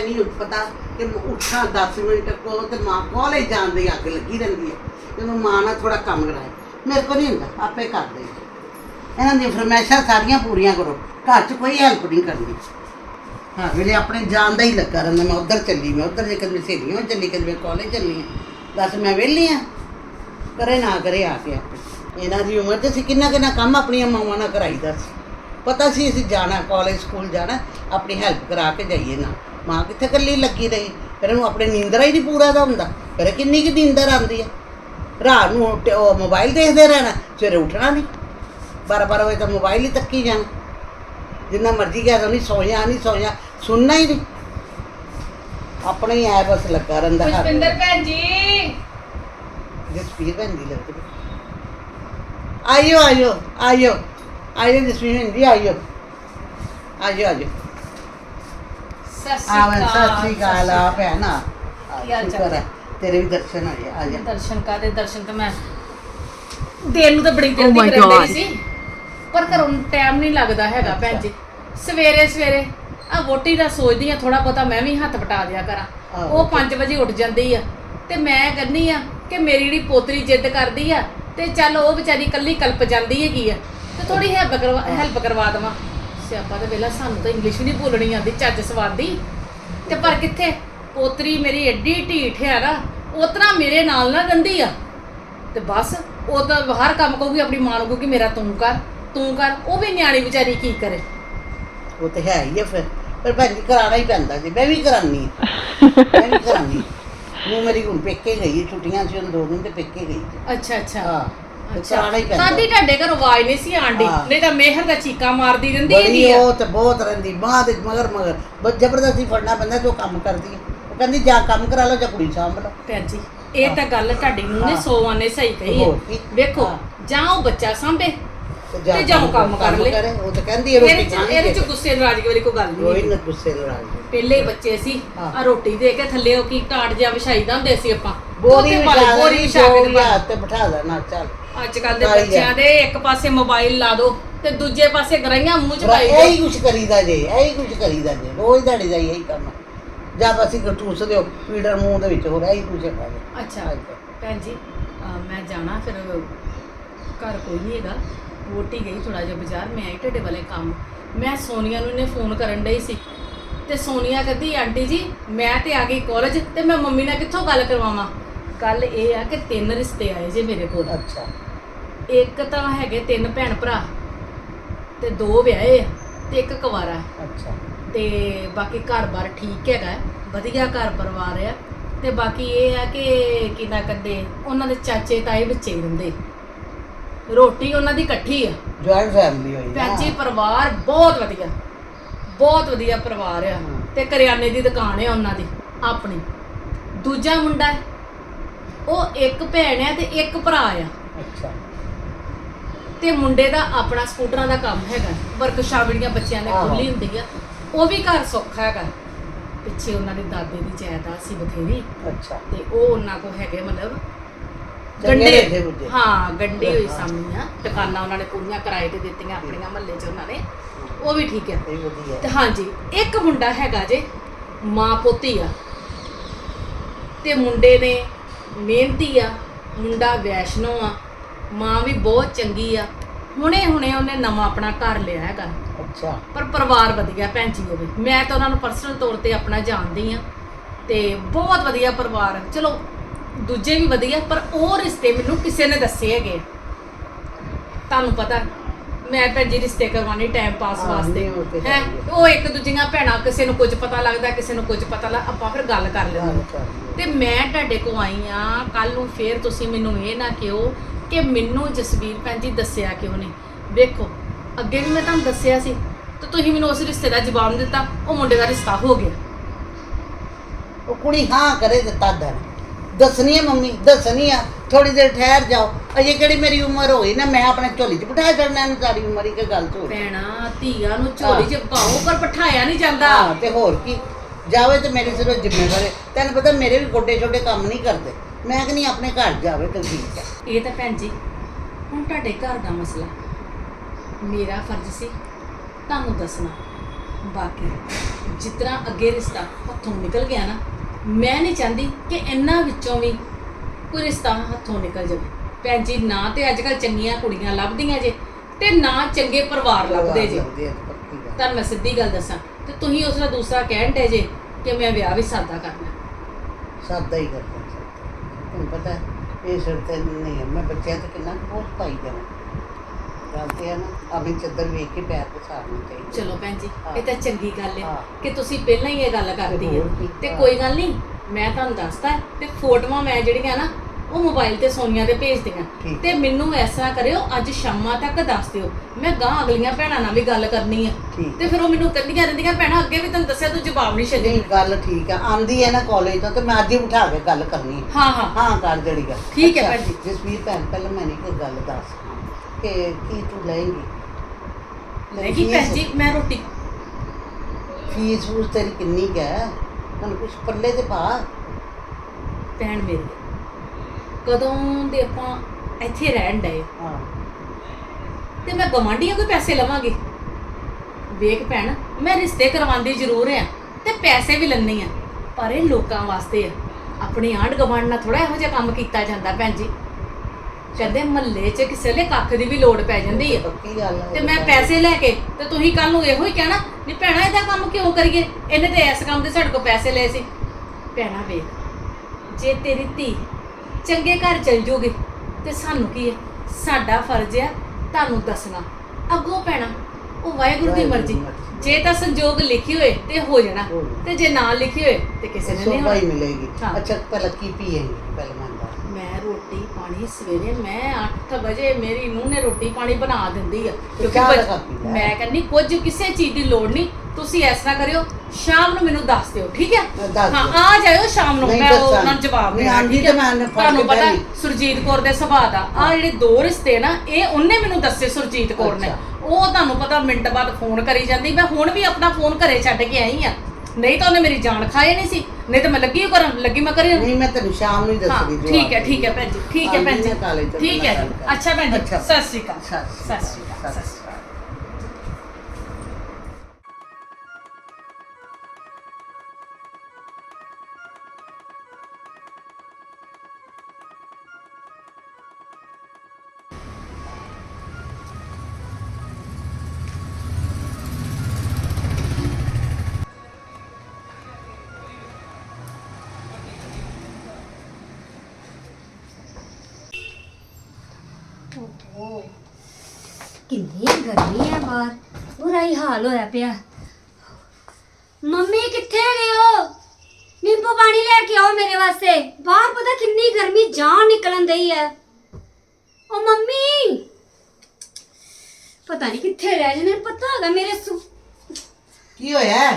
ਇਹ ਨਹੀਂ ਪਤਾ ਕਿ ਮੈਂ ਉੱਠਾਂ 10 ਮਿੰਟ ਕੋ ਤੇ ਮਾਂ ਕਾਲਜ ਜਾਣ ਦੀ ਅੱਗ ਲੱਗੀ ਰਹਿੰਦੀ ਹੈ। ਤੇ ਮਾਂ ਨਾਲ ਥੋੜਾ ਕੰਮ ਕਰਾਇਆ। ਮੇਰੇ ਕੋ ਨਹੀਂ ਹੁੰਦਾ, ਆਪੇ ਕਰਦੇ ਇਹਨਾਂ ਦੀਆਂ ਫਰਮਾਇਸ਼ਾਂ ਸਾਰੀਆਂ ਪੂਰੀਆਂ ਕਰੋ। ਘਰ 'ਚ ਕੋਈ ਹੈਲਪ ਨਹੀਂ ਕਰਨੀ। ਹਾਂ ਵੇਲੇ ਆਪਣੇ ਜਾਣ ਦਾ ਹੀ ਲੱਗਾ ਰਹਿੰਦਾ। ਮੈਂ ਉੱਧਰ ਚੱਲੀ, ਮੈਂ ਉੱਧਰ ਜੇ ਕਦੇ ਸਹੇਲੀਆਂ ਨਾਲ ਚੱਲੀ, ਕਦੇ ਮੈਂ ਕਾਲਜ ਚੱਲੀ ਹਾਂ। ਦੱਸ ਮੈਂ ਵਿਹਲੀ ਆ ਕਰੇ ਨਾ ਕਰੇ ਆ ਕੇ ਆਪੇ। ਇਹਨਾਂ ਦੀ ਉਮਰ 'ਚ ਅਸੀਂ ਕਿੰਨਾ ਕਿੰਨਾ ਕੰਮ ਆਪਣੀਆਂ ਮਾਵਾਂ ਨਾਲ ਕਰਾਈਦਾ ਸੀ। ਪਤਾ ਸੀ ਅਸੀਂ ਜਾਣਾ ਕਾਲਜ ਸਕੂਲ ਜਾਣਾ, ਆਪਣੀ ਹੈਲਪ ਕਰਾ ਕੇ ਜਾਈਏ ਨਾ ਮਾਂ ਕਿੱਥੇ ਇਕੱਲੀ ਲੱਗੀ ਰਹੀ? ਫਿਰ ਉਹਨੂੰ ਆਪਣੇ ਨੀਂਦਰਾ ਹੀ ਨਹੀਂ ਪੂਰਾ ਦਾ ਹੁੰਦਾ। ਫਿਰ ਕਿੰਨੀ ਕੁ ਨੀਂਦਰ ਆਉਂਦੀ ਹੈ ਰਾਤ ਨੂੰ ਉਹ ਮੋਬਾਈਲ ਦੇਖਦੇ ਰਹਿਣਾ ਸਵੇਰੇ ਉੱਠਣਾ ਨਹੀਂ 12 12 ਵਜੇ ਤੱਕ ਮੋਬਾਈਲ ਹੀ ਤੱਕੀ ਜਾਣਾ। ਜਿੰਨਾ ਮਰਜ਼ੀ ਕਹਿ ਨਹੀਂ ਸੋਇਆ ਨਹੀਂ ਸੋਇਆ ਸੁਣਨਾ ਹੀ ਨਹੀਂ ਆਪਣਾ ਹੀ ਐ ਬਸ ਲੱਗਾ ਰਹਿੰਦਾ ਹਰ ਵੇਲੇ। ਪੁਸ਼ਪਿੰਦਰ ਭੈਣ ਜੀ। ਜਸਪੀਰ ਭੈਣ ਜੀ ਲੱਗਦੀ। ਆਇਓ ਆਇਓ ਆਇਓ। ਆਇਓ ਜਸਪੀਰ ਭੈਣ ਜੀ ਆਇਓ। ਆਇਓ ਆਇਓ। ਆਵਨ ਸਤਿ ਸ੍ਰੀ ਅਕਾਲ ਆ ਭੈਣ ਕੀ ਹਾਲ ਚਾਲ ਤੇਰੇ ਵੀ ਦਰਸ਼ਨ ਹੋਏ ਆ ਜਾ। ਦਰਸ਼ਨ ਕਾਦੇ ਦਰਸ਼ਨ ਤਾਂ ਮੈਂ ਦੇਰ ਨੂੰ ਤਾਂ ਬੜੀ ਦਿਲ Oh ਦੀ God. ਸੀ। ਪਰ ਘਰੋਂ ਟਾਈਮ ਨਹੀਂ ਲੱਗਦਾ ਹੈਗਾ ਭੈਣ ਜੀ। ਸਵੇਰੇ ਸਵੇਰੇ ਆ ਵੋਟੀ ਦਾ ਸੋਚਦੀ ਆ ਥੋੜਾ ਬਹੁਤਾ ਮੈਂ ਵੀ ਹੱਥ ਵਟਾ ਦਿਆ ਕਰਾਂ। ਆਹੋ। ਉਹ 5 ਵਜੇ ਉੱਠ ਜਾਂਦੀ ਆ। ਤੇ ਮੈਂ ਕਹਿੰਦੀ ਆ ਕਿ ਮੇਰੀ ਜਿਹੜੀ ਪੋਤਰੀ ਜਿੱਦ ਕਰਦੀ ਆ ਤੇ ਚੱਲ ਉਹ ਵਿਚਾਰੀ ਕੱਲੀ ਕਲਪ ਜਾਂਦੀ ਹੈਗੀ ਆ। ਤੇ ਥੋੜੀ ਹੈਲਪ ਕਰਵਾ ਹੈਲਪ ਕਰਵਾ ਦੇਵਾਂ। ਸਿਆਪਾ ਤੇ ਵੇਲਾ ਸਾਨੂੰ ਤਾਂ ਇੰਗਲਿਸ਼ ਵੀ ਨਹੀਂ ਬੋਲਣੀ ਆਉਂਦੀ ਚੱਜ ਸਵਾਦ। ਦੀ ਤੇ ਪਰ ਕਿੱਥੇ? ਪੋਤਰੀ ਮੇਰੀ ਐਡੀ ਢੀਠ ਹੈ ਨਾ ਉਤਨਾ ਮੇਰੇ ਨਾਲ ਨਾ ਰਹਿੰਦੀ ਆ। ਤੇ ਬਸ ਉਹ ਤਾਂ ਹਰ ਕੰਮ ਕਹੂਗੀ ਆਪਣੀ ਮਾਂ ਨੂੰ ਕਹੂਗੀ ਮੇਰਾ ਤੂੰ ਕਰ ਤੂੰ ਕਰ ਉਹ ਵੀ ਨਿਆਣੀ ਵਿਚਾਰੀ ਕੀ ਕਰੇ? ਉਹ ਤੇ ਹੈ ਹੀ ਆ ਫਿਰ ਪਰ ਭੈਣ ਜੀ ਕਰਾਣਾ ਹੀ ਪੈਂਦਾ ਜੀ ਮੈਂ ਵੀ ਕਰਾਨੀ ਮੈਂ ਵੀ ਕਰਾਨੀ ਨੂੰ ਮੇਰੀ ਹੁਣ ਪੇਕੇ ਗਈ ਹੈ, ਛੁੱਟੀਆਂ ਸੀ ਹੁਣ ਦੋ ਦਿਨ ਤੇ ਪੇਕੇ ਗਈ ਸੀ। ਅੱਛਾ ਅੱਛਾ। ਹਾਂ। ਤੇ ਕਰਾਣਾ ਹੀ ਪੈਂਦਾ। ਸਾਡੀ ਢਾਡੇ ਘਰੋਂ ਆਵਾਜ਼ ਨਹੀਂ ਸੀ ਆਂਦੀ ਹਾਂ। ਨਹੀਂ ਤਾਂ ਮਿਹਰ ਦਾ ਚੀਕਾ ਮਾਰਦੀ ਰਹਿੰਦੀ ਬੜੀ ਹੈਗੀ ਆ। ਉਹ ਤੇ ਬਹੁਤ ਰਹਿੰਦੀ ਬਾਂਹ ਦੇ ਮਗਰ ਮਗਰ। ਬਸ ਜ਼ਬਰਦਸਤੀ ਫੜਨਾ ਪੈਂਦਾ ਜੋ ਕੰਮ ਕਰਦੀ ਹੈ। ਉਹ ਕਹਿੰਦੀ ਜਾਂ ਕੰਮ ਕਰਾ ਲਓ ਜਾਂ ਕੁੜੀ ਸਾਂਭ ਲਓ। ਭੈਣ ਜੀ ਇਹ ਤਾਂ ਗੱਲ ਤੁਹਾਡੀ ਨੂੰ ਨੇ ਹਾਂ। ਸੌ ਆਨੇ ਸਹੀ ਕਹੀ ਹੋਰ ਹੈ ਕੀ? ਵੇਖੋ ਹਾਂ। ਜਾਂ ਉਹ ਬੱਚਾ ਸਾਂਭੇ ਜਾਂ ਤੇ ਜਾਂ ਉਹ ਕੰਮ ਕਰ ਲੈ। ਕਰੇ, ਉਹ ਤਾਂ ਕਹਿੰਦੀ ਹੈ ਇਹਦੇ ਰੋਟੀ ਚ ਖਾਣੀ ਇਹਦੇ ਚ ਗੁੱਸੇ ਨਾਰਾਜ਼ਗੀ ਵਾਲੀ ਕੋਈ ਗੱਲ ਕੋਈ ਨਹੀਂ ਨਾ ਗੁੱਸੇ ਨਾਲ ਪਹਿਲੇ ਹੀ ਬੱਚੇ ਸੀ। ਹਾਂ। ਆ ਰੋਟੀ ਦੇ ਕੇ ਥੱਲੇ ਉਹ ਕੀ ਟਾਟ ਜਿਹਾ ਵਿਛਾਈਦਾ ਹੁੰਦੇ ਸੀ ਆਪਾਂ। ਬੋਰੀ ਵਿਛਾ ਬੋਰੀ ਦੇਣੀ, ਵਿਛਾ ਕੇ ਤੇ ਬਿਠਾ ਦੇਣਾ ਚੱਲ। ਅੱਜ ਕੱਲ ਦੇ। ਬੱਚਿਆਂ ਦੇ ਇੱਕ ਪਾਸੇ ਮੋਬਾਈਲ ਲਾ ਦੋ ਤੇ ਦੂਜੇ ਪਾਸੇ ਗਰਾਈਆਂ ਮੂੰਹ ਚ ਪਾਈ ਇਹੀ ਕੁਛ ਕਰੀਦਾ ਜੇ ਇਹੀ ਕੁਛ ਕਰੀਦਾ ਜੇ ਰੋਜ਼ ਦਿਹਾੜੀ ਦਾ ਇਹੀ ਕੰਮ। ਜਾਂ ਬਸ ਇੱਕ ਟੂਸ ਦਿਓ ਪੀੜਰ ਮੂੰਹ ਦੇ ਵਿੱਚ ਹੋ ਰਿਹਾ ਹੀ ਕੁਛ ਹੈਗਾ ਜੇ। ਅੱਛਾ ਭੈਣ ਜੀ ਅਹ ਮੈਂ ਜਾਣਾ ਫਿਰ ਘਰ ਕੋਈ ਨਹੀਂ ਹੈਗਾ। ਵੋਟੀ ਗਈ ਥੋੜਾ ਜਿਹਾ ਬਾਜ਼ਾਰ ਮੈਂ ਆਈ ਢੇਡੇ ਵਾਲੇ ਕੰਮ। ਮੈਂ ਸੋਨੀਆ ਨੂੰ ਨੇ ਫੋਨ ਕਰਨ ਡਈ ਸੀ। ਤੇ ਸੋਨੀਆ ਕਹਿੰਦੀ ਆਂਟੀ ਜੀ ਮੈਂ ਤੇ ਆ ਗਈ ਕਾਲਜ ਤੇ ਮੈਂ ਮੰਮੀ ਨਾਲ ਕਿੱਥੋਂ ਗੱਲ ਕਰਵਾਵਾਂ? ਗੱਲ ਇਹ ਆ ਕਿ ਤਿੰਨ ਰਿਸ਼ਤੇ ਆਏ ਜੇ ਮੇਰੇ ਕੋਲ। ਅੱਛਾ। ਇੱਕ ਤਾਂ ਹੈਗੇ ਤਿੰਨ ਭੈਣ ਭਰਾ ਤੇ ਦੋ ਵਿਆਹੇ ਆ ਤੇ ਇੱਕ ਕੁਵਾਰਾ। ਅੱਛਾ। ਤੇ ਬਾਕੀ ਘਰ-ਬਾਰ ਠੀਕ ਹੈਗਾ ਵਧੀਆ ਘਰ ਪਰਿਵਾਰ ਆ। ਤੇ ਬਾਕੀ ਇਹ ਹੈ ਕਿ ਕਿਨਾ ਕਹਿੰਦੇ ਉਹਨਾਂ ਦੇ ਚਾਚੇ ਤਾਏ ਵਿੱਚੇ ਹੀ ਰਹਿੰਦੇ। ਰੋਟੀ ਉਹਨਾਂ ਦੀ ਇਕੱਠੀ ਆ। ਜੁਆਇੰਟ ਫੈਮਿਲੀ ਹੋਈ ਨਾ। ਜੀ ਪਰਿਵਾਰ ਬਹੁਤ ਵਧੀਆ। ਬਹੁਤ ਵਧੀਆ ਪਰਿਵਾਰ ਆ। ਤੇ ਕਰਿਆਨੇ ਦੀ ਦੁਕਾਨ ਆ ਉਹਨਾਂ ਦੀ ਆਪਣੀ। ਦੂਜਾ ਮੁੰਡਾ ਹੈ, ਉਹ ਇੱਕ ਭੈਣ ਆ ਤੇ ਇੱਕ ਭਰਾ ਆ। ਅੱਛਾ। ਤੇ ਮੁੰਡੇ ਦਾ ਆਪਣਾ ਸਕੂਟਰਾਂ ਦਾ ਕੰਮ ਹੈਗਾ। ਵਰਕਸ਼ਾਪ ਜਿਹੜੀਆਂ ਬੱਚਿਆਂ ਆਹੋ। ਖੁੱਲੀ ਹੁੰਦੀ ਆ ਉਹ ਵੀ ਘਰ ਸੌਖਾ ਹੈਗਾ। ਪਿੱਛੇ ਉਹਨਾਂ ਦੇ ਦਾਦੇ ਦੀ ਜਾਇਦਾਦ ਸੀ ਬਥੇਰੀ। ਅੱਛਾ। ਤੇ ਉਹ ਉਹਨਾਂ ਕੋ ਹੈਗੇ ਮਤਲਬ ਬੁੱਝੇ। ਹਾਂ ਗੰਡੇ ਹੋਈ ਹਾਂ। ਸਾਮੀਆਂ ਦੁਕਾਨਾਂ ਉਹਨਾਂ ਨੇ ਪੂਰੀਆਂ ਕਿਰਾਏ ਤੇ ਦਿੱਤੀਆਂ ਆਪਣੀਆਂ ਮਹੱਲੇ 'ਚ ਉਹਨਾਂ ਨੇ। ਉਹ ਵੀ ਠੀਕ ਹੈ ਤੇ ਹਾਂਜੀ ਇੱਕ ਮੁੰਡਾ ਹੈਗਾ ਜੇ ਮਾਂ ਪੋਤੀ ਆ। ਤੇ ਮੁੰਡੇ ਨੇ ਮਿਹਨਤੀ ਆ ਮੁੰਡਾ ਵੈਸ਼ਨੋ ਆ। ਮਾਂ ਵੀ ਬਹੁਤ ਚੰਗੀ ਆ। ਹੁਣੇ ਹੁਣੇ ਉਹਨੇ ਨਵਾਂ ਆਪਣਾ ਘਰ ਲਿਆ ਹੈਗਾ। ਅੱਛਾ। ਪਰ ਪਰਿਵਾਰ ਵਧੀਆ ਭੈਣ ਜੀ ਹੋਵੇ। ਮੈਂ ਤਾਂ ਉਹਨਾਂ ਨੂੰ ਪਰਸਨਲ ਤੌਰ ਤੇ ਆਪਣਾ ਜਾਣਦੀ ਆ। ਤੇ ਬਹੁਤ ਵਧੀਆ ਪਰਿਵਾਰ ਆ। ਚਲੋ ਦੂਜੇ ਵੀ ਵਧੀਆ ਪਰ ਉਹ ਰਿਸ਼ਤੇ ਮੈਨੂੰ ਕਿਸੇ ਨੇ ਦੱਸੇ ਹੈਗੇ ਤੁਹਾਨੂੰ ਪਤਾ ਮੈਂ ਭੈਣ ਜੀ ਰਿਸ਼ਤੇ ਕਰਵਾਉਣੇ ਟਾਈਮ ਪਾਸ ਹਾਂ, ਵਾਸਤੇ। ਨਹੀਂ, ਉਹ ਤੇ ਹੈ? ਹੈ ਹੀ। ਆ। ਉਹ ਇੱਕ ਦੂਜੀਆਂ ਭੈਣਾਂ ਕਿਸੇ ਨੂੰ ਕੁਝ ਪਤਾ ਲੱਗਦਾ ਕਿਸੇ ਨੂੰ ਕੁਝ ਪਤਾ ਲੱਗ ਆਪਾਂ ਫਿਰ ਗੱਲ ਕਰ ਲੈਂਦੇ ਹਾਂ। ਤੇ ਮੈਂ ਤੁਹਾਡੇ ਕੋ ਆਈ ਆ ਕੱਲ ਨੂੰ ਫੇਰ ਤੁਸੀਂ ਮੈਨੂੰ ਇਹ ਨਾ ਕਿਹੋ ਕਿ ਮੈਨੂੰ ਜਸਵੀਰ ਭੈਣ ਜੀ ਦੱਸਿਆ ਕਿਉਂ ਨਹੀਂ? ਵੇਖੋ ਅੱਗੇ ਵੀ ਮੈਂ ਤੁਹਾਨੂੰ ਦੱਸਿਆ ਸੀ ਤੇ ਤੁਸੀਂ ਮੈਨੂੰ ਉਸ ਰਿਸ਼ਤੇ ਦਾ ਜਵਾਬ ਦਿੱਤਾ ਉਹ ਮੁੰਡੇ ਦਾ ਰਿਸ਼ਤਾ ਹੋ ਗਿਆ। ਉਹ ਕੁੜੀ ਹਾਂ ਕਰੇ ਤੇ ਤਦ ਹੈ। ਦੱਸਣੀ ਹੈ ਮੰਮੀ ਦੱਸਣੀ ਆ ਥੋੜੀ ਦੇਰ ਠਹਿਰ ਜਾਓ। ਅਜੇ ਕਿਹੜੀ ਮੇਰੀ ਉਮਰ ਹੋਈ ਨਾ ਮੈਂ ਆਪਣੇ ਝੋਲੀ 'ਚ ਬਿਠਾ ਛੱਡਣਾ ਇਹਨੂੰ ਸਾਰੀ ਉਮਰ ਹੀ ਕਿ ਗੱਲ ਤੋਂ ਭੈਣਾ ਧੀਆਂ ਨੂੰ ਝੋਲੀ 'ਚ ਪਾਓ ਪਰ ਬਿਠਾਇਆ ਨਹੀਂ ਜਾਂਦਾ। ਹਾਂ ਤੇ ਹੋਰ ਕੀ? ਜਾਵੇ ਤੇ ਮੇਰੇ ਸਿਰੋਂ ਜ਼ਿੰਮੇਵਾਰ ਹੈ। ਤੈਨੂੰ ਪਤਾ ਮੇਰੇ ਵੀ ਗੋਡੇ ਛੋਟੇ ਕੰਮ ਨਹੀਂ ਕਰਦੇ। ਮੈਂ ਕਹਿੰਦੀ ਆਪਣੇ ਘਰ ਜਾਵੇ ਤੇ ਠੀਕ ਹੈ। ਇਹ ਤਾਂ ਭੈਣ ਜੀ ਹੁਣ ਤੁਹਾਡੇ ਘਰ ਦਾ ਮਸਲਾ। ਮੇਰਾ ਫਰਜ਼ ਸੀ ਤੁਹਾਨੂੰ ਦੱਸਣਾ। ਬਾਕੀ ਜਿਸ ਤਰ੍ਹਾਂ ਅੱਗੇ ਰਿਸ਼ਤਾ ਹੱਥੋਂ ਨਿਕਲ ਗਿਆ ਨਾ ਮੈਂ ਨਹੀਂ ਚਾਹੁੰਦੀ ਕਿ ਇਹਨਾਂ ਵਿੱਚੋਂ ਵੀ ਕੋਈ ਰਿਸ਼ਤਾ ਹੱਥੋਂ ਨਿਕਲ ਜਾਵੇ। ਭੈਣ ਜੀ ਨਾ ਤੇ ਅੱਜ ਕੱਲ ਚੰਗੀਆਂ ਕੁੜੀਆਂ ਲੱਭਦੀਆਂ ਜੇ ਤੇ ਨਾ ਚੰਗੇ ਪਰਿਵਾਰ ਲੱਭਦੇ ਜੇ। ਤੁਹਾਨੂੰ ਮੈਂ ਸਿੱਧੀ ਗੱਲ ਦੱਸਾਂ ਤੇ ਤੁਸੀਂ ਉਸ ਦਾ ਦੂਸਰਾ ਕਹਿਣ ਡੇ ਜੇ ਕਿ ਮੈਂ ਵਿਆਹ ਵੀ ਸਾਦਾ ਕਰਨਾ। ਸਾਦਾ ਹੀ ਕਰਦਾ ਤੁਹਾਨੂੰ ਪਤਾ ਹੈ, ਇਹ ਸਿਰ ਤੇ ਨਹੀਂ ਹੈ ਮੈਂ ਬੱਚਿਆਂ ਤੇ ਕਿੰਨਾ ਬਹੁਤ ਪਾਈ ਜਾਣਾ ਜਾਂਦੇ ਆ ਨਾ ਆਪਣੀ ਚੱਦਰ ਵੇਖ ਕੇ ਪੈਰ ਪਸਾਰਨੇ ਚਾਹੀਦੇ ਚਲੋ ਭੈਣ ਜੀ। ਇਹ ਤਾਂ ਚੰਗੀ ਗੱਲ ਹੈ ਹਾਂ। ਕਿ ਤੁਸੀਂ ਪਹਿਲਾਂ ਹੀ ਇਹ ਗੱਲ ਕਰਦੀ ਹੈ ਹੋਰ ਕੀ। ਤੇ। ਕੋਈ ਗੱਲ ਨਹੀਂ ਮੈਂ ਤੁਹਾਨੂੰ ਦੱਸਦਾ ਤੇ ਫੋਟੋਆਂ ਮੈਂ ਜਿਹੜੀਆਂ ਨਾ ਉਹ ਮੋਬਾਈਲ ਤੇ ਸੋਨੀਆ ਦੇ ਭੇਜ ਦਿਆਂ ਠੀਕ। ਤੇ ਮੈਨੂੰ ਐਸਾ ਕਰਿਓ ਅੱਜ ਸ਼ਾਮਾਂ ਤੱਕ ਦੱਸ ਦਿਓ। ਮੈਂ ਗਾਂ ਅਗਲੀਆਂ ਭੈਣਾਂ ਨਾਲ ਵੀ ਗੱਲ ਕਰਨੀ ਆ। ਠੀਕ। ਤੇ ਫਿਰ ਉਹ ਮੈਨੂੰ ਕਹਿੰਦੀਆਂ ਰਹਿੰਦੀਆਂ ਭੈਣਾਂ ਅੱਗੇ ਵੀ ਤੈਨੂੰ ਦੱਸਿਆ ਤੂੰ ਜਵਾਬ ਨਹੀਂ ਛੱਡੀ ਨਹੀਂ ਗੱਲ ਠੀਕ ਆ। ਆਂਦੀ ਹੈ ਨਾ ਕਾਲਜ ਤੋਂ ਤੇ ਮੈਂ ਅੱਜ ਹੀ ਉਠਾ ਕੇ ਗੱਲ ਕਰਨੀ ਹੈ ਹਾਂ ਹਾਂ। ਹਾਂ ਕਰ ਜਿਹੜੀ ਗੱਲ। ਠੀਕ ਹੈ ਅੱਛਾ, ਭੈਣ ਜੀ। ਜਸਵੀਰ ਭੈਣ ਪਹਿਲਾਂ ਮੈਨੂੰ ਇੱਕ ਗੱਲ ਦੱਸ ਕਿ ਕੀ ਤੂੰ ਲਏਂਗੀ? ਨਹੀਂ ਕਿ ਭੈਣ ਜੀ ਮੈਂ ਰੋਟੀ। ਫੀਸ ਫੂਸ ਤੇਰੀ ਕਿੰਨੀ ਕੁ ਹੈ ਮੈਨੂੰ ਕੁਛ ਪੱਲੇ ਤੇ ਪਾ। ਭੈਣ ਮੇਰੀ। ਕਦੋਂ ਦੇ ਆਪਾਂ ਇੱਥੇ ਰਹਿਣ ਡਏ ਹਾਂ। ਤੇ ਮੈਂ ਗਵਾਂਢੀਆਂ ਕੋਈ ਪੈਸੇ ਲਵਾਂਗੀ। ਵੇਖ ਭੈਣ ਮੈਂ ਰਿਸ਼ਤੇ ਕਰਵਾਉਂਦੀ ਜ਼ਰੂਰ ਆ ਤੇ ਪੈਸੇ ਵੀ ਲੈਂਦੀ ਆ ਪਰ ਇਹ ਲੋਕਾਂ ਵਾਸਤੇ ਆ। ਆਪਣੇ ਆਂਢ ਗੁਆਂਢ ਨਾਲ ਥੋੜਾ ਇਹੋ ਜਿਹਾ ਕੰਮ ਕੀਤਾ ਜਾਂਦਾ ਭੈਣ ਜੀ। ਕਹਿੰਦੇ ਮਹੱਲੇ 'ਚ ਕਿਸੇ ਵੇਲੇ ਕੱਖ ਦੀ ਵੀ ਲੋੜ ਪੈ ਜਾਂਦੀ ਆ। ਪੱਕੀ ਗੱਲ ਹੈ ਤੇ ਮੈਂ ਪੈਸੇ ਲੈ ਕੇ ਤੇ ਤੁਸੀਂ ਕੱਲ ਨੂੰ ਇਹੋ ਹੀ ਕਹਿਣਾ ਨਹੀਂ ਭੈਣਾ ਇਹਦਾ ਕੰਮ ਕਿਉਂ ਕਰੀਏ? ਇਹਨੇ ਤੇ ਇਸ ਕੰਮ ਦੇ ਸਾਡੇ ਕੋਲ ਪੈਸੇ ਲਏ ਸੀ। ਭੈਣਾ ਵੇਖ ਜੇ ਤੇਰੀ ਧੀ ਚੰਗੇ ਘਰ ਚਲ ਜੂਗੀ। ਤੇ ਸਾਨੂੰ ਕੀ ਹੈ? ਸਾਡਾ ਫਰਜ਼ ਹੈ ਤੁਹਾਨੂੰ ਦੱਸਣਾ। ਅੱਗੋਂ ਭੈਣਾ ਉਹ ਵਾਹਿਗੁਰੂ ਦੀ ਮਰਜ਼ੀ। ਜੇ ਤਾਂ ਸੰਜੋਗ ਲਿਖੀ ਹੋਏ ਤੇ ਹੋ ਜਾਣਾ। ਹੋ ਜਾਣਾ। ਤੇ ਜੇ ਨਾ ਲਿਖੀ ਹੋਏ ਤੇ ਕਿਸੇ ਨੇ ਨਹੀਂ ਸੋਭਾ ਹੀ ਹੋਣਾ। ਮਿਲੇਗੀ। ਅੱਛਾ ਪਹਿਲਾਂ ਕੀ ਪੀਏਂਗੀ ਪਹਿਲਾਂ ਮੈਂ ਦੱਸ ਮੈਂ ਰੋਟੀ ਪਾਣੀ ਸਵੇਰੇ ਮੈਂ 8 ਵਜੇ ਮੇਰੀ ਨੂੰਹ ਨੇ ਰੋਟੀ ਪਾਣੀ ਬਣਾ ਦਿੰਦੀ ਆ। ਕਿਉਂਕਿ ਬੱਚ- ਲਗਾ। ਮੈਂ ਕਹਿੰਦੀ ਕੁਝ ਕਿਸੇ ਚੀਜ਼ ਦੀ ਲੋੜ ਨਹੀਂ। ਤੁਸੀਂ ਤਰ੍ਹਾਂ ਕਰਿਓ। ਸ਼ਾਮ ਨੂੰ ਮੈਨੂੰ ਦੱਸ ਦਿਓ ਠੀਕ ਹੈ ਦੱਸ ਹਾਂ ਦਿਓ। ਆ ਜਾਇਓ ਸ਼ਾਮ ਨੂੰ ਨਹੀਂ ਮੈਂ ਦੱਸਾਂਗੀ। ਉਹਨਾਂ ਨੂੰ ਜਵਾਬ ਨਹੀਂ ਦੇਣਾ ਆਂਦੀ ਠੀਕ ਹੈ ਤੇ ਮੈਂ ਉਹਨੇ ਫੜ ਤੁਹਾਨੂੰ ਕੇ ਪਤਾ ਬਹਿਣੀ। ਸੁਰਜੀਤ ਕੌਰ ਦੇ ਸੁਭਾਅ ਦਾ ਆ ਜਿਹੜੇ ਦੋ ਰਿਸ਼ਤੇ ਨਾ ਇਹ ਉਹਨੇ ਮੈਨੂੰ ਦੱਸੇ ਸੁਰਜੀਤ ਕੌਰ ਨੇ ਅੱਛਾ। ਉਹ ਤੁਹਾਨੂੰ ਪਤਾ ਮਿੰਟ ਬਾਅਦ ਫੋਨ ਕਰੀ ਜਾਂਦੀ ਮੈਂ ਹੁਣ ਵੀ ਆਪਣਾ ਫੋਨ ਘਰੇ ਛੱਡ ਕੇ ਆਈ ਆ ਨਹੀਂ ਤਾਂ ਉਹਨੇ ਮੇਰੀ ਜਾਨ ਖਾਏ ਨਹੀਂ ਸੀ ਨਹੀਂ ਤਾਂ ਮੈਂ ਲੱਗੀ ਹੋਈ ਕਰਨ ਲੱਗੀ ਮੈਂ ਕਰੀ ਨਹੀਂ ਮੈਂ ਤੈਨੂੰ ਸ਼ਾਮ ਨੂੰ ਹੀ ਹਾਂ ਦੱਸੂਗੀ ਜਵਾਬ ਠੀਕ ਹੈ ਠੀਕ ਹੈ ਭੈਣ ਜੀ ਠੀਕ ਹੈ ਭੈਣ ਜੀ ਨਾ ਕਾਲਜ ਤੋਂ ਠੀਕ ਹੈ ਪਹਿਲਾਂ ਜੀ। ਅੱਛਾ ਭੈਣ ਜੀ ਅੱਛਾ। ਸਤਿ ਸ਼੍ਰੀ ਅਕਾਲ ਸਤਿ ਸਤਿ ਸ਼੍ਰੀ ਅਕਾਲ ਸਤਿ ਸ਼੍ਰੀ ਅਕਾਲ ਓਹੋ ਕਿੰਨੀ ਗਰਮੀ ਹੈ ਬਾਹਰ ਬੁਰਾ ਹੀ ਹਾਲ ਹੋਇਆ ਪਿਆ ਮੰਮੀ ਕਿੱਥੇ ਗਏ ਹੋ ਨਿੰਬੂ ਪਾਣੀ ਲੈ ਕੇ ਆਓ ਮੇਰੇ ਵਾਸਤੇ ਬਾਹਰ ਪਤਾ ਕਿੰਨੀ ਗਰਮੀ ਜਾਨ ਨਿਕਲਣ ਦਈ ਹੈ ਓ ਮੰਮੀ ਪਤਾ ਨਹੀਂ ਕਿੱਥੇ ਰਹਿ ਜਾਂਦੇ ਨੇ ਪਤਾ ਹੈਗਾ ਮੇਰੇ ਸੁ ਕੀ ਹੋਇਆ?